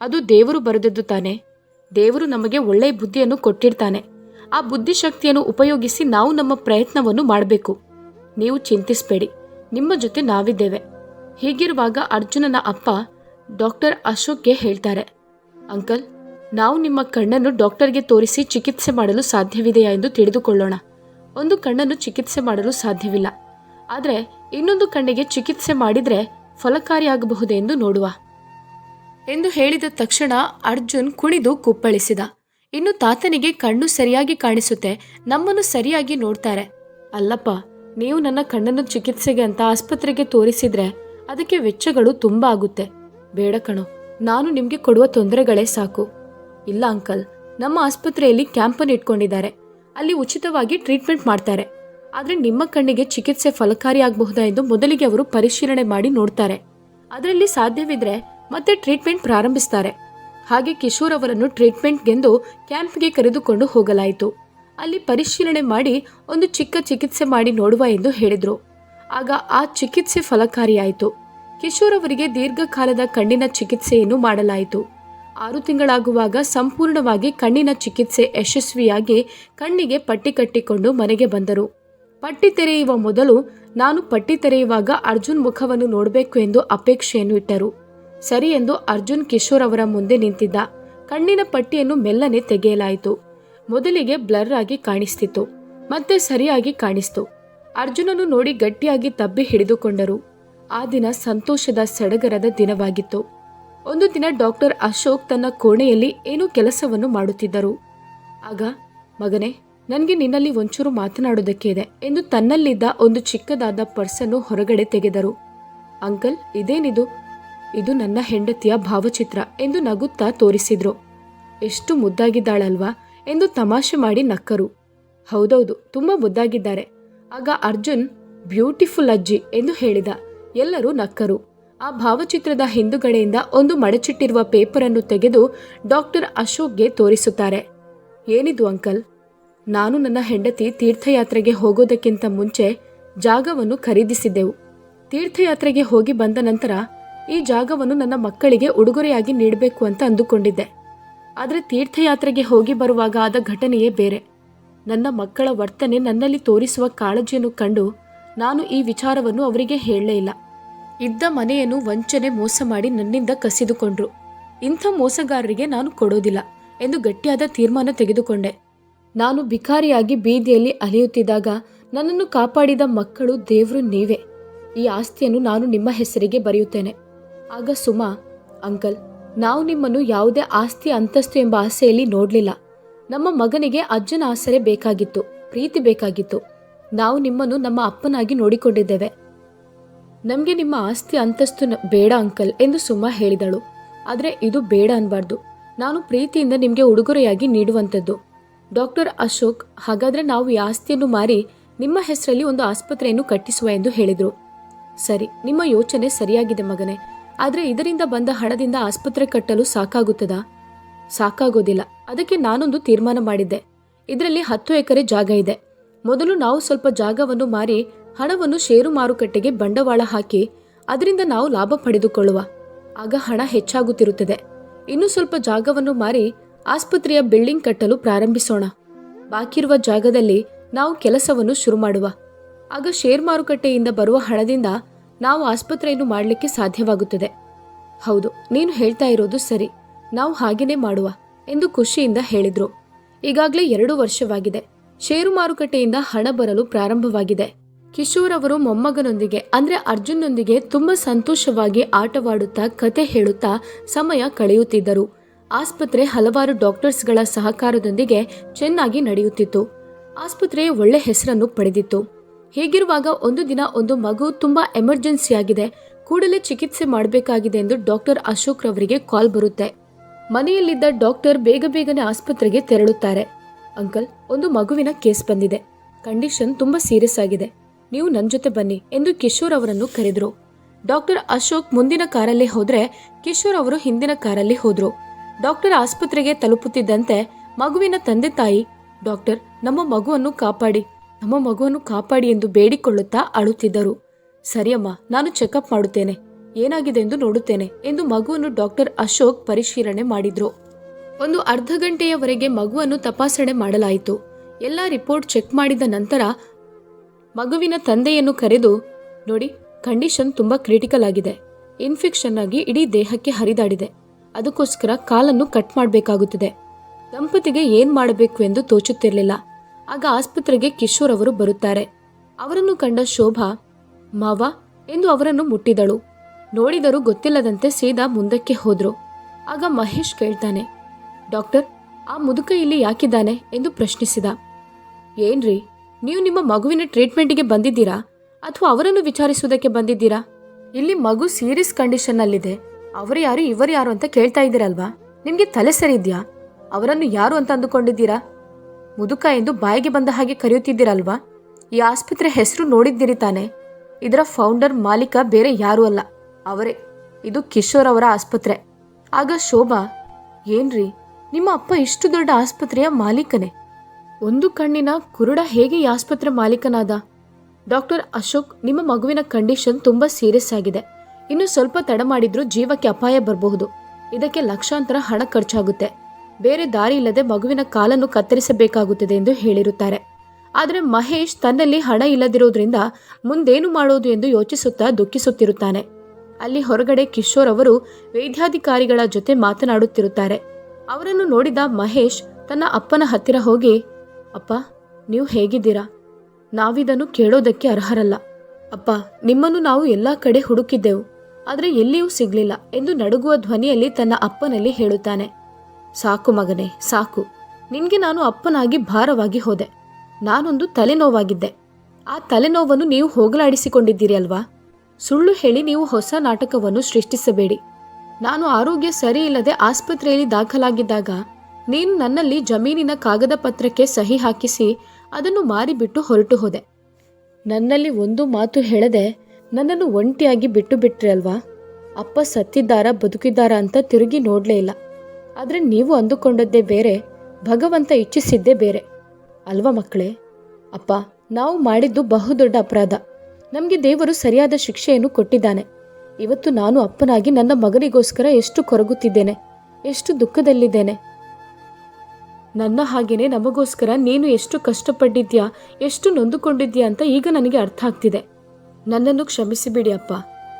ಅದು ದೇವರು ಬರೆದದ್ದು ತಾನೆ? ದೇವರು ನಮಗೆ ಒಳ್ಳೆಯ ಬುದ್ಧಿಯನ್ನು ಕೊಟ್ಟಿರ್ತಾನೆ. ಆ ಬುದ್ಧಿಶಕ್ತಿಯನ್ನು ಉಪಯೋಗಿಸಿ ನಾವು ನಮ್ಮ ಪ್ರಯತ್ನವನ್ನು ಮಾಡಬೇಕು. ನೀವು ಚಿಂತಿಸಬೇಡಿ. ನಿಮ್ಮ ಜೊತೆ ನಾವಿದ್ದೇವೆ. ಹೀಗಿರುವಾಗ ಅರ್ಜುನನ ಅಪ್ಪ ಡಾಕ್ಟರ್ ಅಶೋಕ್ಗೆ ಹೇಳ್ತಾರೆ, ಅಂಕಲ್, ನಾವು ನಿಮ್ಮ ಕಣ್ಣನ್ನು ಡಾಕ್ಟರ್ಗೆ ತೋರಿಸಿ ಚಿಕಿತ್ಸೆ ಮಾಡಲು ಸಾಧ್ಯವಿದೆಯಾ ಎಂದು ತಿಳಿದುಕೊಳ್ಳೋಣ. ಒಂದು ಕಣ್ಣನ್ನು ಚಿಕಿತ್ಸೆ ಮಾಡಲು ಸಾಧ್ಯವಿಲ್ಲ. ಆದರೆ ಇನ್ನೊಂದು ಕಣ್ಣಿಗೆ ಚಿಕಿತ್ಸೆ ಮಾಡಿದರೆ ಫಲಕಾರಿಯಾಗಬಹುದೆಂದು ಎಂದು ನೋಡುವ. ಎಂದು ಹೇಳಿದ ತಕ್ಷಣ ಅರ್ಜುನ್ ಕುಣಿದು ಕುಪ್ಪಳಿಸಿದ. ಇನ್ನು ತಾತನಿಗೆ ಕಣ್ಣು ಸರಿಯಾಗಿ ಕಾಣಿಸುತ್ತೆ, ನಮ್ಮನ್ನು ಸರಿಯಾಗಿ ನೋಡ್ತಾರೆ. ಅಲ್ಲಪ್ಪ, ನೀವು ನನ್ನ ಕಣ್ಣನ್ನು ಚಿಕಿತ್ಸೆಗೆ ಅಂತ ಆಸ್ಪತ್ರೆಗೆ ತೋರಿಸಿದ್ರೆ ಅದಕ್ಕೆ ವೆಚ್ಚಗಳು ತುಂಬ ಆಗುತ್ತೆ. ಬೇಡ ಕಣೋ, ನಾನು ನಿಮಗೆ ಕೊಡುವ ತೊಂದರೆಗಳೇ ಸಾಕು. ಇಲ್ಲ ಅಂಕಲ್, ನಮ್ಮ ಆಸ್ಪತ್ರೆಯಲ್ಲಿ ಕ್ಯಾಂಪನ್ನು ಇಟ್ಕೊಂಡಿದ್ದಾರೆ. ಅಲ್ಲಿ ಉಚಿತವಾಗಿ ಟ್ರೀಟ್ಮೆಂಟ್ ಮಾಡ್ತಾರೆ. ಆದರೆ ನಿಮ್ಮ ಕಣ್ಣಿಗೆ ಚಿಕಿತ್ಸೆ ಫಲಕಾರಿಯಾಗಬಹುದಾ ಎಂದು ಮೊದಲಿಗೆ ಅವರು ಪರಿಶೀಲನೆ ಮಾಡಿ ನೋಡ್ತಾರೆ. ಅದರಲ್ಲಿ ಸಾಧ್ಯವಿದ್ರೆ ಮತ್ತೆ ಟ್ರೀಟ್ಮೆಂಟ್ ಪ್ರಾರಂಭಿಸ್ತಾರೆ. ಹಾಗೆ ಕಿಶೋರ್ ಅವರನ್ನು ಟ್ರೀಟ್ಮೆಂಟ್ಗೆಂದು ಕ್ಯಾಂಪ್ಗೆ ಕರೆದುಕೊಂಡು ಹೋಗಲಾಯಿತು. ಅಲ್ಲಿ ಪರಿಶೀಲನೆ ಮಾಡಿ ಒಂದು ಚಿಕ್ಕ ಚಿಕಿತ್ಸೆ ಮಾಡಿ ನೋಡುವ ಎಂದು ಹೇಳಿದರು. ಆಗ ಆ ಚಿಕಿತ್ಸೆ ಫಲಕಾರಿಯಾಯಿತು. ಕಿಶೋರ್ ಅವರಿಗೆ ದೀರ್ಘಕಾಲದ ಕಣ್ಣಿನ ಚಿಕಿತ್ಸೆಯನ್ನು ಮಾಡಲಾಯಿತು. ಆರು ತಿಂಗಳಾಗುವಾಗ ಸಂಪೂರ್ಣವಾಗಿ ಕಣ್ಣಿನ ಚಿಕಿತ್ಸೆ ಯಶಸ್ವಿಯಾಗಿ ಕಣ್ಣಿಗೆ ಪಟ್ಟಿ ಕಟ್ಟಿಕೊಂಡು ಮನೆಗೆ ಬಂದರು. ಪಟ್ಟಿ ತೆರೆಯುವ ಮೊದಲು ನಾನು ಪಟ್ಟಿ ತೆರೆಯುವಾಗ ಅರ್ಜುನ್ ಮುಖವನ್ನು ನೋಡಬೇಕು ಎಂದು ಅಪೇಕ್ಷೆಯನ್ನು ಇಟ್ಟರು. ಸರಿ ಎಂದು ಅರ್ಜುನ್ ಕಿಶೋರ್ ಅವರ ಮುಂದೆ ನಿಂತಿದ್ದ. ಕಣ್ಣಿನ ಪಟ್ಟಿಯನ್ನು ಮೆಲ್ಲನೆ ತೆಗೆಯಲಾಯಿತು. ಮೊದಲಿಗೆ ಬ್ಲರ್ ಆಗಿ ಕಾಣಿಸ್ತಿತ್ತು. ಮತ್ತೆ ಸರಿಯಾಗಿ ಕಾಣಿಸ್ತು. ಅರ್ಜುನನು ನೋಡಿ ಗಟ್ಟಿಯಾಗಿ ತಬ್ಬಿ ಹಿಡಿದುಕೊಂಡರು. ಆ ದಿನ ಸಂತೋಷದ ಸಡಗರದ ದಿನವಾಗಿತ್ತು. ಒಂದು ದಿನ ಡಾಕ್ಟರ್ ಅಶೋಕ್ ತನ್ನ ಕೋಣೆಯಲ್ಲಿ ಏನೋ ಕೆಲಸವನ್ನು ಮಾಡುತ್ತಿದ್ದರು. ಆಗ, ಮಗನೇ, ನನಗೆ ನಿನ್ನಲ್ಲಿ ಒಂಚೂರು ಮಾತನಾಡೋದಕ್ಕೆ ಇದೆ ಎಂದು ತನ್ನಲ್ಲಿದ್ದ ಒಂದು ಚಿಕ್ಕದಾದ ಪರ್ಸನ್ನು ಹೊರಗಡೆ ತೆಗೆದರು. ಅಂಕಲ್, ಇದೇನಿದು? ಇದು ನನ್ನ ಹೆಂಡತಿಯ ಭಾವಚಿತ್ರ ಎಂದು ನಗುತ್ತಾ ತೋರಿಸಿದ್ರು. ಎಷ್ಟು ಮುದ್ದಾಗಿದ್ದಾಳಲ್ವಾ ಎಂದು ತಮಾಷೆ ಮಾಡಿ ನಕ್ಕರು. ಹೌದೌದು, ತುಂಬ ಮುದ್ದಾಗಿದ್ದಾರೆ. ಆಗ ಅರ್ಜುನ್, ಬ್ಯೂಟಿಫುಲ್ ಅಜ್ಜಿ ಎಂದು ಹೇಳಿದ. ಎಲ್ಲರೂ ನಕ್ಕರು. ಆ ಭಾವಚಿತ್ರದ ಹಿಂದುಗಡೆಯಿಂದ ಒಂದು ಮಡಚಿಟ್ಟಿರುವ ಪೇಪರನ್ನು ತೆಗೆದು ಡಾಕ್ಟರ್ ಅಶೋಕ್ಗೆ ತೋರಿಸುತ್ತಾರೆ. ಏನಿದು ಅಂಕಲ್? ನಾನು ನನ್ನ ಹೆಂಡತಿ ತೀರ್ಥಯಾತ್ರೆಗೆ ಹೋಗೋದಕ್ಕಿಂತ ಮುಂಚೆ ಜಾಗವನ್ನು ಖರೀದಿಸಿದ್ದೆವು. ತೀರ್ಥಯಾತ್ರೆಗೆ ಹೋಗಿ ಬಂದ ನಂತರ ಈ ಜಾಗವನ್ನು ನನ್ನ ಮಕ್ಕಳಿಗೆ ಉಡುಗೊರೆಯಾಗಿ ನೀಡಬೇಕು ಅಂತ ಅಂದುಕೊಂಡಿದ್ದೆ. ಆದರೆ ತೀರ್ಥಯಾತ್ರೆಗೆ ಹೋಗಿ ಬರುವಾಗ ಆದ ಘಟನೆಯೇ ಬೇರೆ. ನನ್ನ ಮಕ್ಕಳ ವರ್ತನೆ ನನ್ನಲ್ಲಿ ತೋರಿಸುವ ಕಾಳಜಿಯನ್ನು ಕಂಡು ನಾನು ಈ ವಿಚಾರವನ್ನು ಅವರಿಗೆ ಹೇಳಲೇ ಇಲ್ಲ. ಇದ್ದ ಮನೆಯನ್ನು ವಂಚನೆ ಮೋಸ ಮಾಡಿ ನನ್ನಿಂದ ಕಸಿದುಕೊಂಡ್ರು. ಇಂಥ ಮೋಸಗಾರರಿಗೆ ನಾನು ಕೊಡೋದಿಲ್ಲ ಎಂದು ಗಟ್ಟಿಯಾದ ತೀರ್ಮಾನ ತೆಗೆದುಕೊಂಡೆ. ನಾನು ಭಿಕಾರಿಯಾಗಿ ಬೀದಿಯಲ್ಲಿ ಅಲೆಯುತ್ತಿದ್ದಾಗ ನನ್ನನ್ನು ಕಾಪಾಡಿದ ಮಕ್ಕಳು ದೇವರು ನೀವೇ. ಈ ಆಸ್ತಿಯನ್ನು ನಾನು ನಿಮ್ಮ ಹೆಸರಿಗೆ ಬರೆಯುತ್ತೇನೆ. ಆಗ ಸುಮಾ, ಅಂಕಲ್, ನಾವು ನಿಮ್ಮನ್ನು ಯಾವುದೇ ಆಸ್ತಿ ಅಂತಸ್ತು ಎಂಬ ಆಸೆಯಲ್ಲಿ ನೋಡಲಿಲ್ಲ. ನಮ್ಮ ಮಗನಿಗೆ ಅಜ್ಜನ ಆಸರೆ ಬೇಕಾಗಿತ್ತು, ಪ್ರೀತಿ ಬೇಕಾಗಿತ್ತು. ನಾವು ನಿಮ್ಮನ್ನು ನಮ್ಮ ಅಪ್ಪನಾಗಿ ನೋಡಿಕೊಂಡಿದ್ದೇವೆ. ನಮಗೆ ನಿಮ್ಮ ಆಸ್ತಿ ಅಂತಸ್ತು ಬೇಡ ಅಂಕಲ್, ಎಂದು ಸುಮಾ ಹೇಳಿದಳು. ಆದರೆ ಇದು ಬೇಡ ಅನ್ಬಾರ್ದು. ನಾನು ಪ್ರೀತಿಯಿಂದ ನಿಮಗೆ ಉಡುಗೊರೆಯಾಗಿ ನೀಡುವಂಥದ್ದು. ಡಾಕ್ಟರ್ ಅಶೋಕ್, ಹಾಗಾದರೆ ನಾವು ಈ ಆಸ್ತಿಯನ್ನು ಮಾರಿ ನಿಮ್ಮ ಹೆಸರಲ್ಲಿ ಒಂದು ಆಸ್ಪತ್ರೆಯನ್ನು ಕಟ್ಟಿಸುವ ಎಂದು ಹೇಳಿದರು. ಸರಿ, ನಿಮ್ಮ ಯೋಚನೆ ಸರಿಯಾಗಿದೆ ಮಗನೇ. ಆದರೆ ಇದರಿಂದ ಬಂದ ಹಣದಿಂದ ಆಸ್ಪತ್ರೆ ಕಟ್ಟಲು ಸಾಕಾಗುತ್ತದಾ? ಸಾಕಾಗೋದಿಲ್ಲ. ಅದಕ್ಕೆ ನಾನೊಂದು ತೀರ್ಮಾನ ಮಾಡಿದ್ದೆ. ಇದರಲ್ಲಿ ಹತ್ತು ಎಕರೆ ಜಾಗ ಇದೆ. ಮೊದಲು ನಾವು ಸ್ವಲ್ಪ ಜಾಗವನ್ನು ಮಾರಿ ಹಣವನ್ನು ಷೇರು ಮಾರುಕಟ್ಟೆಗೆ ಬಂಡವಾಳ ಹಾಕಿ ಅದರಿಂದ ನಾವು ಲಾಭ ಪಡೆದುಕೊಳ್ಳುವ. ಆಗ ಹಣ ಹೆಚ್ಚಾಗುತ್ತಿರುತ್ತದೆ. ಇನ್ನು ಸ್ವಲ್ಪ ಜಾಗವನ್ನು ಮಾರಿ ಆಸ್ಪತ್ರೆಯ ಬಿಲ್ಡಿಂಗ್ ಕಟ್ಟಲು ಪ್ರಾರಂಭಿಸೋಣ. ಬಾಕಿರುವ ಜಾಗದಲ್ಲಿ ನಾವು ಕೆಲಸವನ್ನು ಶುರು ಮಾಡುವ. ಆಗ ಶೇರ್ ಮಾರುಕಟ್ಟೆಯಿಂದ ಬರುವ ಹಣದಿಂದ ನಾವು ಆಸ್ಪತ್ರೆಯನ್ನು ಮಾಡಲಿಕ್ಕೆ ಸಾಧ್ಯವಾಗುತ್ತದೆ. ಹೌದು, ನೀನು ಹೇಳ್ತಾ ಇರೋದು ಸರಿ. ನಾವು ಹಾಗೇನೇ ಮಾಡುವ ಎಂದು ಖುಷಿಯಿಂದ ಹೇಳಿದ್ರು. ಈಗಾಗಲೇ ಎರಡು ವರ್ಷವಾಗಿದೆ. ಷೇರು ಮಾರುಕಟ್ಟೆಯಿಂದ ಹಣ ಬರಲು ಪ್ರಾರಂಭವಾಗಿದೆ. ಕಿಶೋರ್ ಅವರು ಮೊಮ್ಮಗನೊಂದಿಗೆ, ಅಂದ್ರೆ ಅರ್ಜುನ್ನೊಂದಿಗೆ ತುಂಬಾ ಸಂತೋಷವಾಗಿ ಆಟವಾಡುತ್ತಾ ಕತೆ ಹೇಳುತ್ತಾ ಸಮಯ ಕಳೆಯುತ್ತಿದ್ದರು. ಆಸ್ಪತ್ರೆ ಹಲವಾರು ಡಾಕ್ಟರ್ಸ್ಗಳ ಸಹಕಾರದೊಂದಿಗೆ ಚೆನ್ನಾಗಿ ನಡೆಯುತ್ತಿತ್ತು. ಆಸ್ಪತ್ರೆ ಒಳ್ಳೆ ಹೆಸರನ್ನು ಪಡೆದಿತ್ತು. ಹೀಗಿರುವಾಗ ಒಂದು ದಿನ ಒಂದು ಮಗು ತುಂಬಾ ಎಮರ್ಜೆನ್ಸಿ ಆಗಿದೆ. ಕೂಡಲೇ ಚಿಕಿತ್ಸೆ ಮಾಡಬೇಕಾಗಿದೆ ಎಂದು ಡಾಕ್ಟರ್ ಅಶೋಕ್ ರವರಿಗೆ ಕಾಲ್ ಬರುತ್ತೆ. ಮನೆಯಲ್ಲಿದ್ದ ಡಾಕ್ಟರ್ ಬೇಗ ಬೇಗನೆ ಆಸ್ಪತ್ರೆಗೆ ತೆರಳುತ್ತಾರೆ. ಅಂಕಲ್, ಒಂದು ಮಗುವಿನ ಕೇಸ್ ಬಂದಿದೆ. ಕಂಡೀಷನ್ ತುಂಬಾ ಸೀರಿಯಸ್ ಆಗಿದೆ. ನೀವು ನನ್ನ ಜೊತೆ ಬನ್ನಿ ಎಂದು ಕಿಶೋರ್ ಅವರನ್ನು ಕರೆದ್ರು. ಡಾಕ್ಟರ್ ಅಶೋಕ್ ಮುಂದಿನ ಕಾರಲ್ಲಿ ಹೋದ್ರೆ ಕಿಶೋರ್ ಅವರು ಹಿಂದಿನ ಕಾರಲ್ಲಿ ಹೋದ್ರು. ಡಾಕ್ಟರ್ ಆಸ್ಪತ್ರೆಗೆ ತಲುಪುತ್ತಿದ್ದಂತೆ ಮಗುವಿನ ತಂದೆ ತಾಯಿ, ಡಾಕ್ಟರ್, ನಮ್ಮ ಮಗುವನ್ನು ಕಾಪಾಡಿ. ನಮ್ಮ ಮಗುವನ್ನು ಕಾಪಾಡಿ ಎಂದು ಬೇಡಿಕೊಳ್ಳುತ್ತಾ ಅಳುತ್ತಿದ್ದರು. ಸರಿಯಮ್ಮ, ನಾನು ಚೆಕಪ್ ಮಾಡುತ್ತೇನೆ. ಏನಾಗಿದೆ ಎಂದು ನೋಡುತ್ತೇನೆ ಎಂದು ಮಗುವನ್ನು ಡಾಕ್ಟರ್ ಅಶೋಕ್ ಪರಿಶೀಲನೆ ಮಾಡಿದ್ರು. ಒಂದು ಅರ್ಧ ಗಂಟೆಯವರೆಗೆ ಮಗುವನ್ನು ತಪಾಸಣೆ ಮಾಡಲಾಯಿತು. ಎಲ್ಲ ರಿಪೋರ್ಟ್ ಚೆಕ್ ಮಾಡಿದ ನಂತರ ಮಗುವಿನ ತಂದೆಯನ್ನು ಕರೆದು, ನೋಡಿ, ಕಂಡೀಷನ್ ತುಂಬಾ ಕ್ರಿಟಿಕಲ್ ಆಗಿದೆ. ಇನ್ಫೆಕ್ಷನ್ ಆಗಿ ಇಡೀ ದೇಹಕ್ಕೆ ಹರಿದಾಡಿದೆ. ಅದಕ್ಕೋಸ್ಕರ ಕಾಲನ್ನು ಕಟ್ ಮಾಡಬೇಕಾಗುತ್ತದೆ. ದಂಪತಿಗೆ ಏನು ಮಾಡಬೇಕು ಎಂದು ತೋಚುತ್ತಿರಲಿಲ್ಲ. ಆಗ ಆಸ್ಪತ್ರೆಗೆ ಕಿಶೋರ್ ಅವರು ಬರುತ್ತಾರೆ. ಅವರನ್ನು ಕಂಡ ಶೋಭಾ, ಮಾವ ಎಂದು ಅವರನ್ನು ಮುಟ್ಟಿದಳು. ನೋಡಿದರೂ ಗೊತ್ತಿಲ್ಲದಂತೆ ಸೀದಾ ಮುಂದಕ್ಕೆ ಹೋದ್ರು. ಆಗ ಮಹೇಶ್ ಕೇಳ್ತಾನೆ, ಡಾಕ್ಟರ್, ಆ ಮುದುಕ ಇಲ್ಲಿ ಯಾಕಿದ್ದಾನೆ? ಎಂದು ಪ್ರಶ್ನಿಸಿದ. ಏನ್ರಿ, ನೀವು ನಿಮ್ಮ ಮಗುವಿನ ಟ್ರೀಟ್ಮೆಂಟಿಗೆ ಬಂದಿದ್ದೀರಾ? ಅಥವಾ ಅವರನ್ನು ವಿಚಾರಿಸುವುದಕ್ಕೆ ಬಂದಿದ್ದೀರಾ? ಇಲ್ಲಿ ಮಗು ಸೀರಿಯಸ್ ಕಂಡೀಷನ್ನಲ್ಲಿದೆ. ಅವರು ಯಾರು, ಇವರು ಯಾರು ಅಂತ ಕೇಳ್ತಾ ಇದ್ದೀರಲ್ವಾ? ನಿಮಗೆ ತಲೆ ಸರಿದ್ಯಾ ಅವರನ್ನು ಯಾರು ಅಂತ ಅಂದುಕೊಂಡಿದ್ದೀರಾ? ಮುದುಕ ಎಂದು ಬಾಯಿಗೆ ಬಂದ ಹಾಗೆ ಕರೆಯುತ್ತಿದ್ದೀರಲ್ವಾ? ಈ ಆಸ್ಪತ್ರೆ ಹೆಸರು ನೋಡಿದ್ದೀರಿ ತಾನೆ. ಇದರ ಫೌಂಡರ್ ಮಾಲೀಕ ಬೇರೆ ಯಾರೂ ಅಲ್ಲ. ಅವರೇ. ಇದು ಕಿಶೋರ್ ಅವರ ಆಸ್ಪತ್ರೆ. ಆಗ ಶೋಭಾ, ಏನ್ರಿ? ನಿಮ್ಮ ಅಪ್ಪ ಇಷ್ಟು ದೊಡ್ಡ ಆಸ್ಪತ್ರೆಯ ಮಾಲೀಕನೇ. ಒಂದು ಕಣ್ಣಿನ ಕುರುಡ ಹೇಗೆ ಈ ಆಸ್ಪತ್ರೆ ಮಾಲೀಕನಾದ? ಡಾಕ್ಟರ್ ಅಶೋಕ್, ನಿಮ್ಮ ಮಗುವಿನ ಕಂಡೀಷನ್ ತುಂಬಾ ಸೀರಿಯಸ್ ಆಗಿದೆ. ಇನ್ನು ಸ್ವಲ್ಪ ತಡ ಮಾಡಿದ್ರೂ ಜೀವಕ್ಕೆ ಅಪಾಯ ಬರಬಹುದು. ಇದಕ್ಕೆ ಲಕ್ಷಾಂತರ ಹಣ ಖರ್ಚಾಗುತ್ತೆ. ಬೇರೆ ದಾರಿ ಇಲ್ಲದೆ ಮಗುವಿನ ಕಾಲನ್ನು ಕತ್ತರಿಸಬೇಕಾಗುತ್ತದೆ ಎಂದು ಹೇಳಿರುತ್ತಾರೆ. ಆದರೆ ಮಹೇಶ್ ತನ್ನಲ್ಲಿ ಹಣ ಇಲ್ಲದಿರೋದ್ರಿಂದ ಮುಂದೇನು ಮಾಡೋದು ಎಂದು ಯೋಚಿಸುತ್ತಾ ದುಃಖಿಸುತ್ತಿರುತ್ತಾನೆ. ಅಲ್ಲಿ ಹೊರಗಡೆ ಕಿಶೋರ್ ಅವರು ವೈದ್ಯಾಧಿಕಾರಿಗಳ ಜೊತೆ ಮಾತನಾಡುತ್ತಿರುತ್ತಾರೆ. ಅವರನ್ನು ನೋಡಿದ ಮಹೇಶ್ ತನ್ನ ಅಪ್ಪನ ಹತ್ತಿರ ಹೋಗಿ, ಅಪ್ಪ, ನೀವು ಹೇಗಿದ್ದೀರಾ? ನಾವಿದನ್ನು ಕೇಳೋದಕ್ಕೆ ಅರ್ಹರಲ್ಲ. ಅಪ್ಪ, ನಿಮ್ಮನ್ನು ನಾವು ಎಲ್ಲ ಕಡೆ ಹುಡುಕಿದ್ದೆವು. ಆದರೆ ಎಲ್ಲಿಯೂ ಸಿಗಲಿಲ್ಲ ಎಂದು ನಡುಗುವ ಧ್ವನಿಯಲ್ಲಿ ತನ್ನ ಅಪ್ಪನಲ್ಲಿ ಹೇಳುತ್ತಾನೆ. ಸಾಕು ಮಗನೇ, ಸಾಕು. ನಿನಗೆ ನಾನು ಅಪ್ಪನಾಗಿ ಭಾರವಾಗಿ ಹೋದೆ. ನಾನೊಂದು ತಲೆನೋವಾಗಿದ್ದೆ. ಆ ತಲೆನೋವನ್ನು ನೀವು ಹೋಗಲಾಡಿಸಿಕೊಂಡಿದ್ದೀರಿ ಅಲ್ವಾ? ಸುಳ್ಳು ಹೇಳಿ ನೀವು ಹೊಸ ನಾಟಕವನ್ನು ಸೃಷ್ಟಿಸಬೇಡಿ. ನಾನು ಆರೋಗ್ಯ ಸರಿ ಇಲ್ಲದೆ ಆಸ್ಪತ್ರೆಯಲ್ಲಿ ದಾಖಲಾಗಿದ್ದಾಗ ನೀನು ನನ್ನಲ್ಲಿ ಜಮೀನಿನ ಕಾಗದ ಪತ್ರಕ್ಕೆ ಸಹಿ ಹಾಕಿಸಿ ಅದನ್ನು ಮಾರಿಬಿಟ್ಟು ಹೊರಟು ಹೋದೆ. ನನ್ನಲ್ಲಿ ಒಂದು ಮಾತು ಹೇಳದೆ ನನ್ನನ್ನು ಒಂಟಿಯಾಗಿ ಬಿಟ್ಟು ಬಿಟ್ರಿ ಅಲ್ವಾ? ಅಪ್ಪ ಸತ್ತಿದ್ದಾರಾ, ಬದುಕಿದ್ದಾರಾ ಅಂತ ತಿರುಗಿ ನೋಡಲೇ ಇಲ್ಲ. ಆದರೆ ನೀವು ಅಂದುಕೊಂಡದ್ದೇ ಬೇರೆ, ಭಗವಂತ ಇಚ್ಛಿಸಿದ್ದೇ ಬೇರೆ. ಅಲ್ವಾ ಮಕ್ಕಳೇ? ಅಪ್ಪ, ನಾವು ಮಾಡಿದ್ದು ಬಹುದೊಡ್ಡ ಅಪರಾಧ. ನಮಗೆ ದೇವರು ಸರಿಯಾದ ಶಿಕ್ಷೆಯನ್ನು ಕೊಟ್ಟಿದ್ದಾನೆ. ಇವತ್ತು ನಾನು ಅಪ್ಪನಾಗಿ ನನ್ನ ಮಗನಿಗೋಸ್ಕರ ಎಷ್ಟು ಕೊರಗುತ್ತಿದ್ದೇನೆ, ಎಷ್ಟು ದುಃಖದಲ್ಲಿದ್ದೇನೆ. ನನ್ನ ಹಾಗೇನೆ ನಮಗೋಸ್ಕರ ನೀನು ಎಷ್ಟು ಕಷ್ಟಪಟ್ಟಿದ್ಯಾ, ಎಷ್ಟು ನೊಂದುಕೊಂಡಿದ್ಯಾ ಅಂತ ಈಗ ನನಗೆ ಅರ್ಥ ಆಗ್ತಿದೆ. ನನ್ನನ್ನು ಕ್ಷಮಿಸಿಬಿಡಿ ಅಪ್ಪ.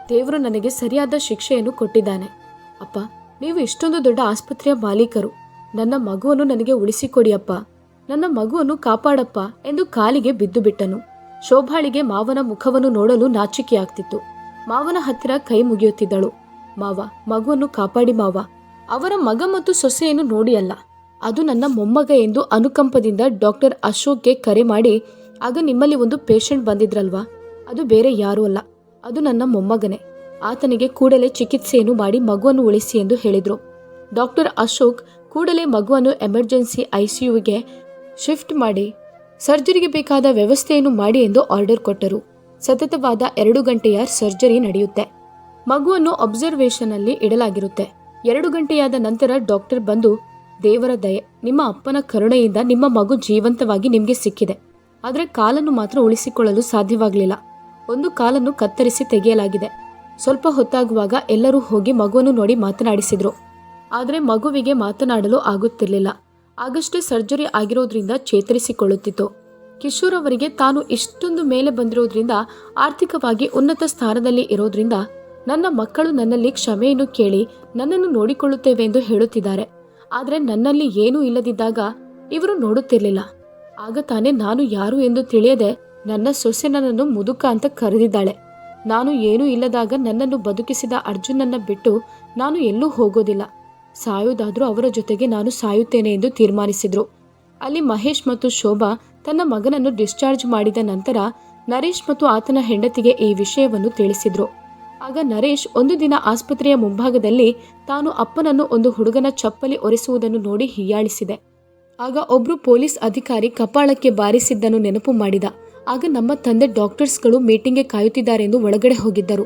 ದೇವರು ನನಗೆ ಸರಿಯಾದ ಶಿಕ್ಷೆಯನ್ನು ಕೊಟ್ಟಿದ್ದಾನೆ. ಅಪ್ಪ ನೀವು ಇಷ್ಟೊಂದು ದೊಡ್ಡ ಆಸ್ಪತ್ರೆಯ ಮಾಲೀಕರು. ನನ್ನ ಮಗುವನ್ನು ನನಗೆ ಉಳಿಸಿಕೊಡಿಯಪ್ಪ. ನನ್ನ ಮಗುವನ್ನು ಕಾಪಾಡಪ್ಪ ಎಂದು ಕಾಲಿಗೆ ಬಿದ್ದು ಬಿಟ್ಟನು. ಶೋಭಾಳಿಗೆ ಮಾವನ ಮುಖವನ್ನು ನೋಡಲು ನಾಚಿಕೆಯಾಗ್ತಿತ್ತು. ಮಾವನ ಹತ್ತಿರ ಕೈ ಮುಗಿಯುತ್ತಿದ್ದಳು. ಮಾವ, ಮಗುವನ್ನು ಕಾಪಾಡಿ ಮಾವ. ಅವರ ಮಗ ಮತ್ತು ಸೊಸೆಯನ್ನು ನೋಡಿ ಅಲ್ಲ ಅದು ನನ್ನ ಮೊಮ್ಮಗ ಎಂದು ಅನುಕಂಪದಿಂದ ಡಾಕ್ಟರ್ ಅಶೋಕ್ಗೆ ಕರೆ ಮಾಡಿ, ಆಗ ನಿಮ್ಮಲ್ಲಿ ಒಂದು ಪೇಷಂಟ್ ಬಂದಿದ್ರಲ್ವಾ? ಅದು ಬೇರೆ ಯಾರೂ ಅಲ್ಲ. ಅದು ನನ್ನ ಮೊಮ್ಮಗನೇ. ಆತನಿಗೆ ಕೂಡಲೇ ಚಿಕಿತ್ಸೆಯನ್ನು ಮಾಡಿ ಮಗುವನ್ನು ಉಳಿಸಿ ಎಂದು ಹೇಳಿದರು. ಡಾಕ್ಟರ್ ಅಶೋಕ್ ಕೂಡಲೇ ಮಗುವನ್ನು ಎಮರ್ಜೆನ್ಸಿ ಐಸಿಯುಗೆ ಶಿಫ್ಟ್ ಮಾಡಿ ಸರ್ಜರಿಗೆ ಬೇಕಾದ ವ್ಯವಸ್ಥೆಯನ್ನು ಮಾಡಿ ಎಂದು ಆರ್ಡರ್ ಕೊಟ್ಟರು. ಸತತವಾದ ಎರಡು ಗಂಟೆಯ ಸರ್ಜರಿ ನಡೆಯುತ್ತೆ. ಮಗುವನ್ನು ಅಬ್ಸರ್ವೇಷನ್ ಅಲ್ಲಿ ಇಡಲಾಗಿರುತ್ತೆ. ಎರಡು ಗಂಟೆಯಾದ ನಂತರ ಡಾಕ್ಟರ್ ಬಂದು, ದೇವರ ದಯೆ, ನಿಮ್ಮ ಅಪ್ಪನ ಕರುಣೆಯಿಂದ ನಿಮ್ಮ ಮಗು ಜೀವಂತವಾಗಿ ನಿಮಗೆ ಸಿಕ್ಕಿದೆ. ಆದರೆ ಕಾಲನ್ನು ಮಾತ್ರ ಉಳಿಸಿಕೊಳ್ಳಲು ಸಾಧ್ಯವಾಗಲಿಲ್ಲ. ಒಂದು ಕಾಲನ್ನು ಕತ್ತರಿಸಿ ತೆಗೆಯಲಾಗಿದೆ. ಸ್ವಲ್ಪ ಹೊತ್ತಾಗುವಾಗ ಎಲ್ಲರೂ ಹೋಗಿ ಮಗುವನ್ನು ನೋಡಿ ಮಾತನಾಡಿಸಿದರು. ಆದರೆ ಮಗುವಿಗೆ ಮಾತನಾಡಲು ಆಗುತ್ತಿರಲಿಲ್ಲ. ಆಗಷ್ಟೇ ಸರ್ಜರಿ ಆಗಿರೋದ್ರಿಂದ ಚೇತರಿಸಿಕೊಳ್ಳುತ್ತಿತ್ತು. ಕಿಶೋರ್ ಅವರಿಗೆ ತಾನು ಇಷ್ಟೊಂದು ಮೇಲೆ ಬಂದಿರೋದ್ರಿಂದ ಆರ್ಥಿಕವಾಗಿ ಉನ್ನತ ಸ್ಥಾನದಲ್ಲಿ ಇರೋದ್ರಿಂದ ನನ್ನ ಮಕ್ಕಳು ನನ್ನಲ್ಲಿ ಕ್ಷಮೆಯನ್ನು ಕೇಳಿ ನನ್ನನ್ನು ನೋಡಿಕೊಳ್ಳುತ್ತೇವೆ ಎಂದು ಹೇಳುತ್ತಿದ್ದಾರೆ. ಆದರೆ ನನ್ನಲ್ಲಿ ಏನೂ ಇಲ್ಲದಿದ್ದಾಗ ಇವರು ನೋಡುತ್ತಿರಲಿಲ್ಲ. ಆಗ ತಾನೇ ನಾನು ಯಾರು ಎಂದು ತಿಳಿಯದೆ ನನ್ನ ಸೊಸೆ ನನ್ನನ್ನು ಮುದುಕ ಅಂತ ಕರೆದಿದ್ದಾಳೆ. ನಾನು ಏನೂ ಇಲ್ಲದಾಗ ನನ್ನನ್ನು ಬದುಕಿಸಿದ ಅರ್ಜುನನ್ನ ಬಿಟ್ಟು ನಾನು ಎಲ್ಲೂ ಹೋಗೋದಿಲ್ಲ. ಸಾಯೋದಾದರೂ ಅವರ ಜೊತೆಗೆ ನಾನು ಸಾಯುತ್ತೇನೆ ಎಂದು ತೀರ್ಮಾನಿಸಿದರು. ಅಲ್ಲಿ ಮಹೇಶ್ ಮತ್ತು ಶೋಭಾ ತನ್ನ ಮಗನನ್ನು ಡಿಸ್ಚಾರ್ಜ್ ಮಾಡಿದ ನಂತರ ನರೇಶ್ ಮತ್ತು ಆತನ ಹೆಂಡತಿಗೆ ಈ ವಿಷಯವನ್ನು ತಿಳಿಸಿದ್ರು. ಆಗ ನರೇಶ್ ಒಂದು ದಿನ ಆಸ್ಪತ್ರೆಯ ಮುಂಭಾಗದಲ್ಲಿ ತಾನು ಅಪ್ಪನನ್ನು ಒಂದು ಹುಡುಗನ ಚಪ್ಪಲಿ ಒರೆಸುವುದನ್ನು ನೋಡಿ ಹೀಯಾಳಿಸಿದೆ. ಆಗ ಒಬ್ರು ಪೊಲೀಸ್ ಅಧಿಕಾರಿ ಕಪಾಳಕ್ಕೆ ಬಾರಿಸಿದ್ದನ್ನು ನೆನಪು ಮಾಡಿದ. ಆಗ ನಮ್ಮ ತಂದೆ ಡಾಕ್ಟರ್ಸ್ಗಳು ಮೀಟಿಂಗ್ಗೆ ಕಾಯುತ್ತಿದ್ದಾರೆ ಎಂದು ಒಳಗಡೆ ಹೋಗಿದ್ದರು.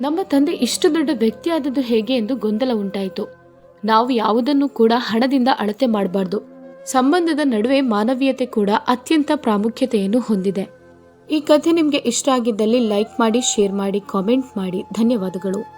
ನಮ್ಮ ತಂದೆ ಇಷ್ಟು ದೊಡ್ಡ ವ್ಯಕ್ತಿಯಾದದ್ದು ಹೇಗೆ ಎಂದು ಗೊಂದಲ ಉಂಟಾಯಿತು. ನಾವು ಯಾವುದನ್ನು ಕೂಡ ಹಣದಿಂದ ಅಳತೆ ಮಾಡಬಾರ್ದು. ಸಂಬಂಧದ ನಡುವೆ ಮಾನವೀಯತೆ ಕೂಡ ಅತ್ಯಂತ ಪ್ರಾಮುಖ್ಯತೆಯನ್ನು ಹೊಂದಿದೆ. ಈ ಕಥೆ ನಿಮಗೆ ಇಷ್ಟ ಆಗಿದ್ದಲ್ಲಿ ಲೈಕ್ ಮಾಡಿ, ಶೇರ್ ಮಾಡಿ, ಕಾಮೆಂಟ್ ಮಾಡಿ. ಧನ್ಯವಾದಗಳು.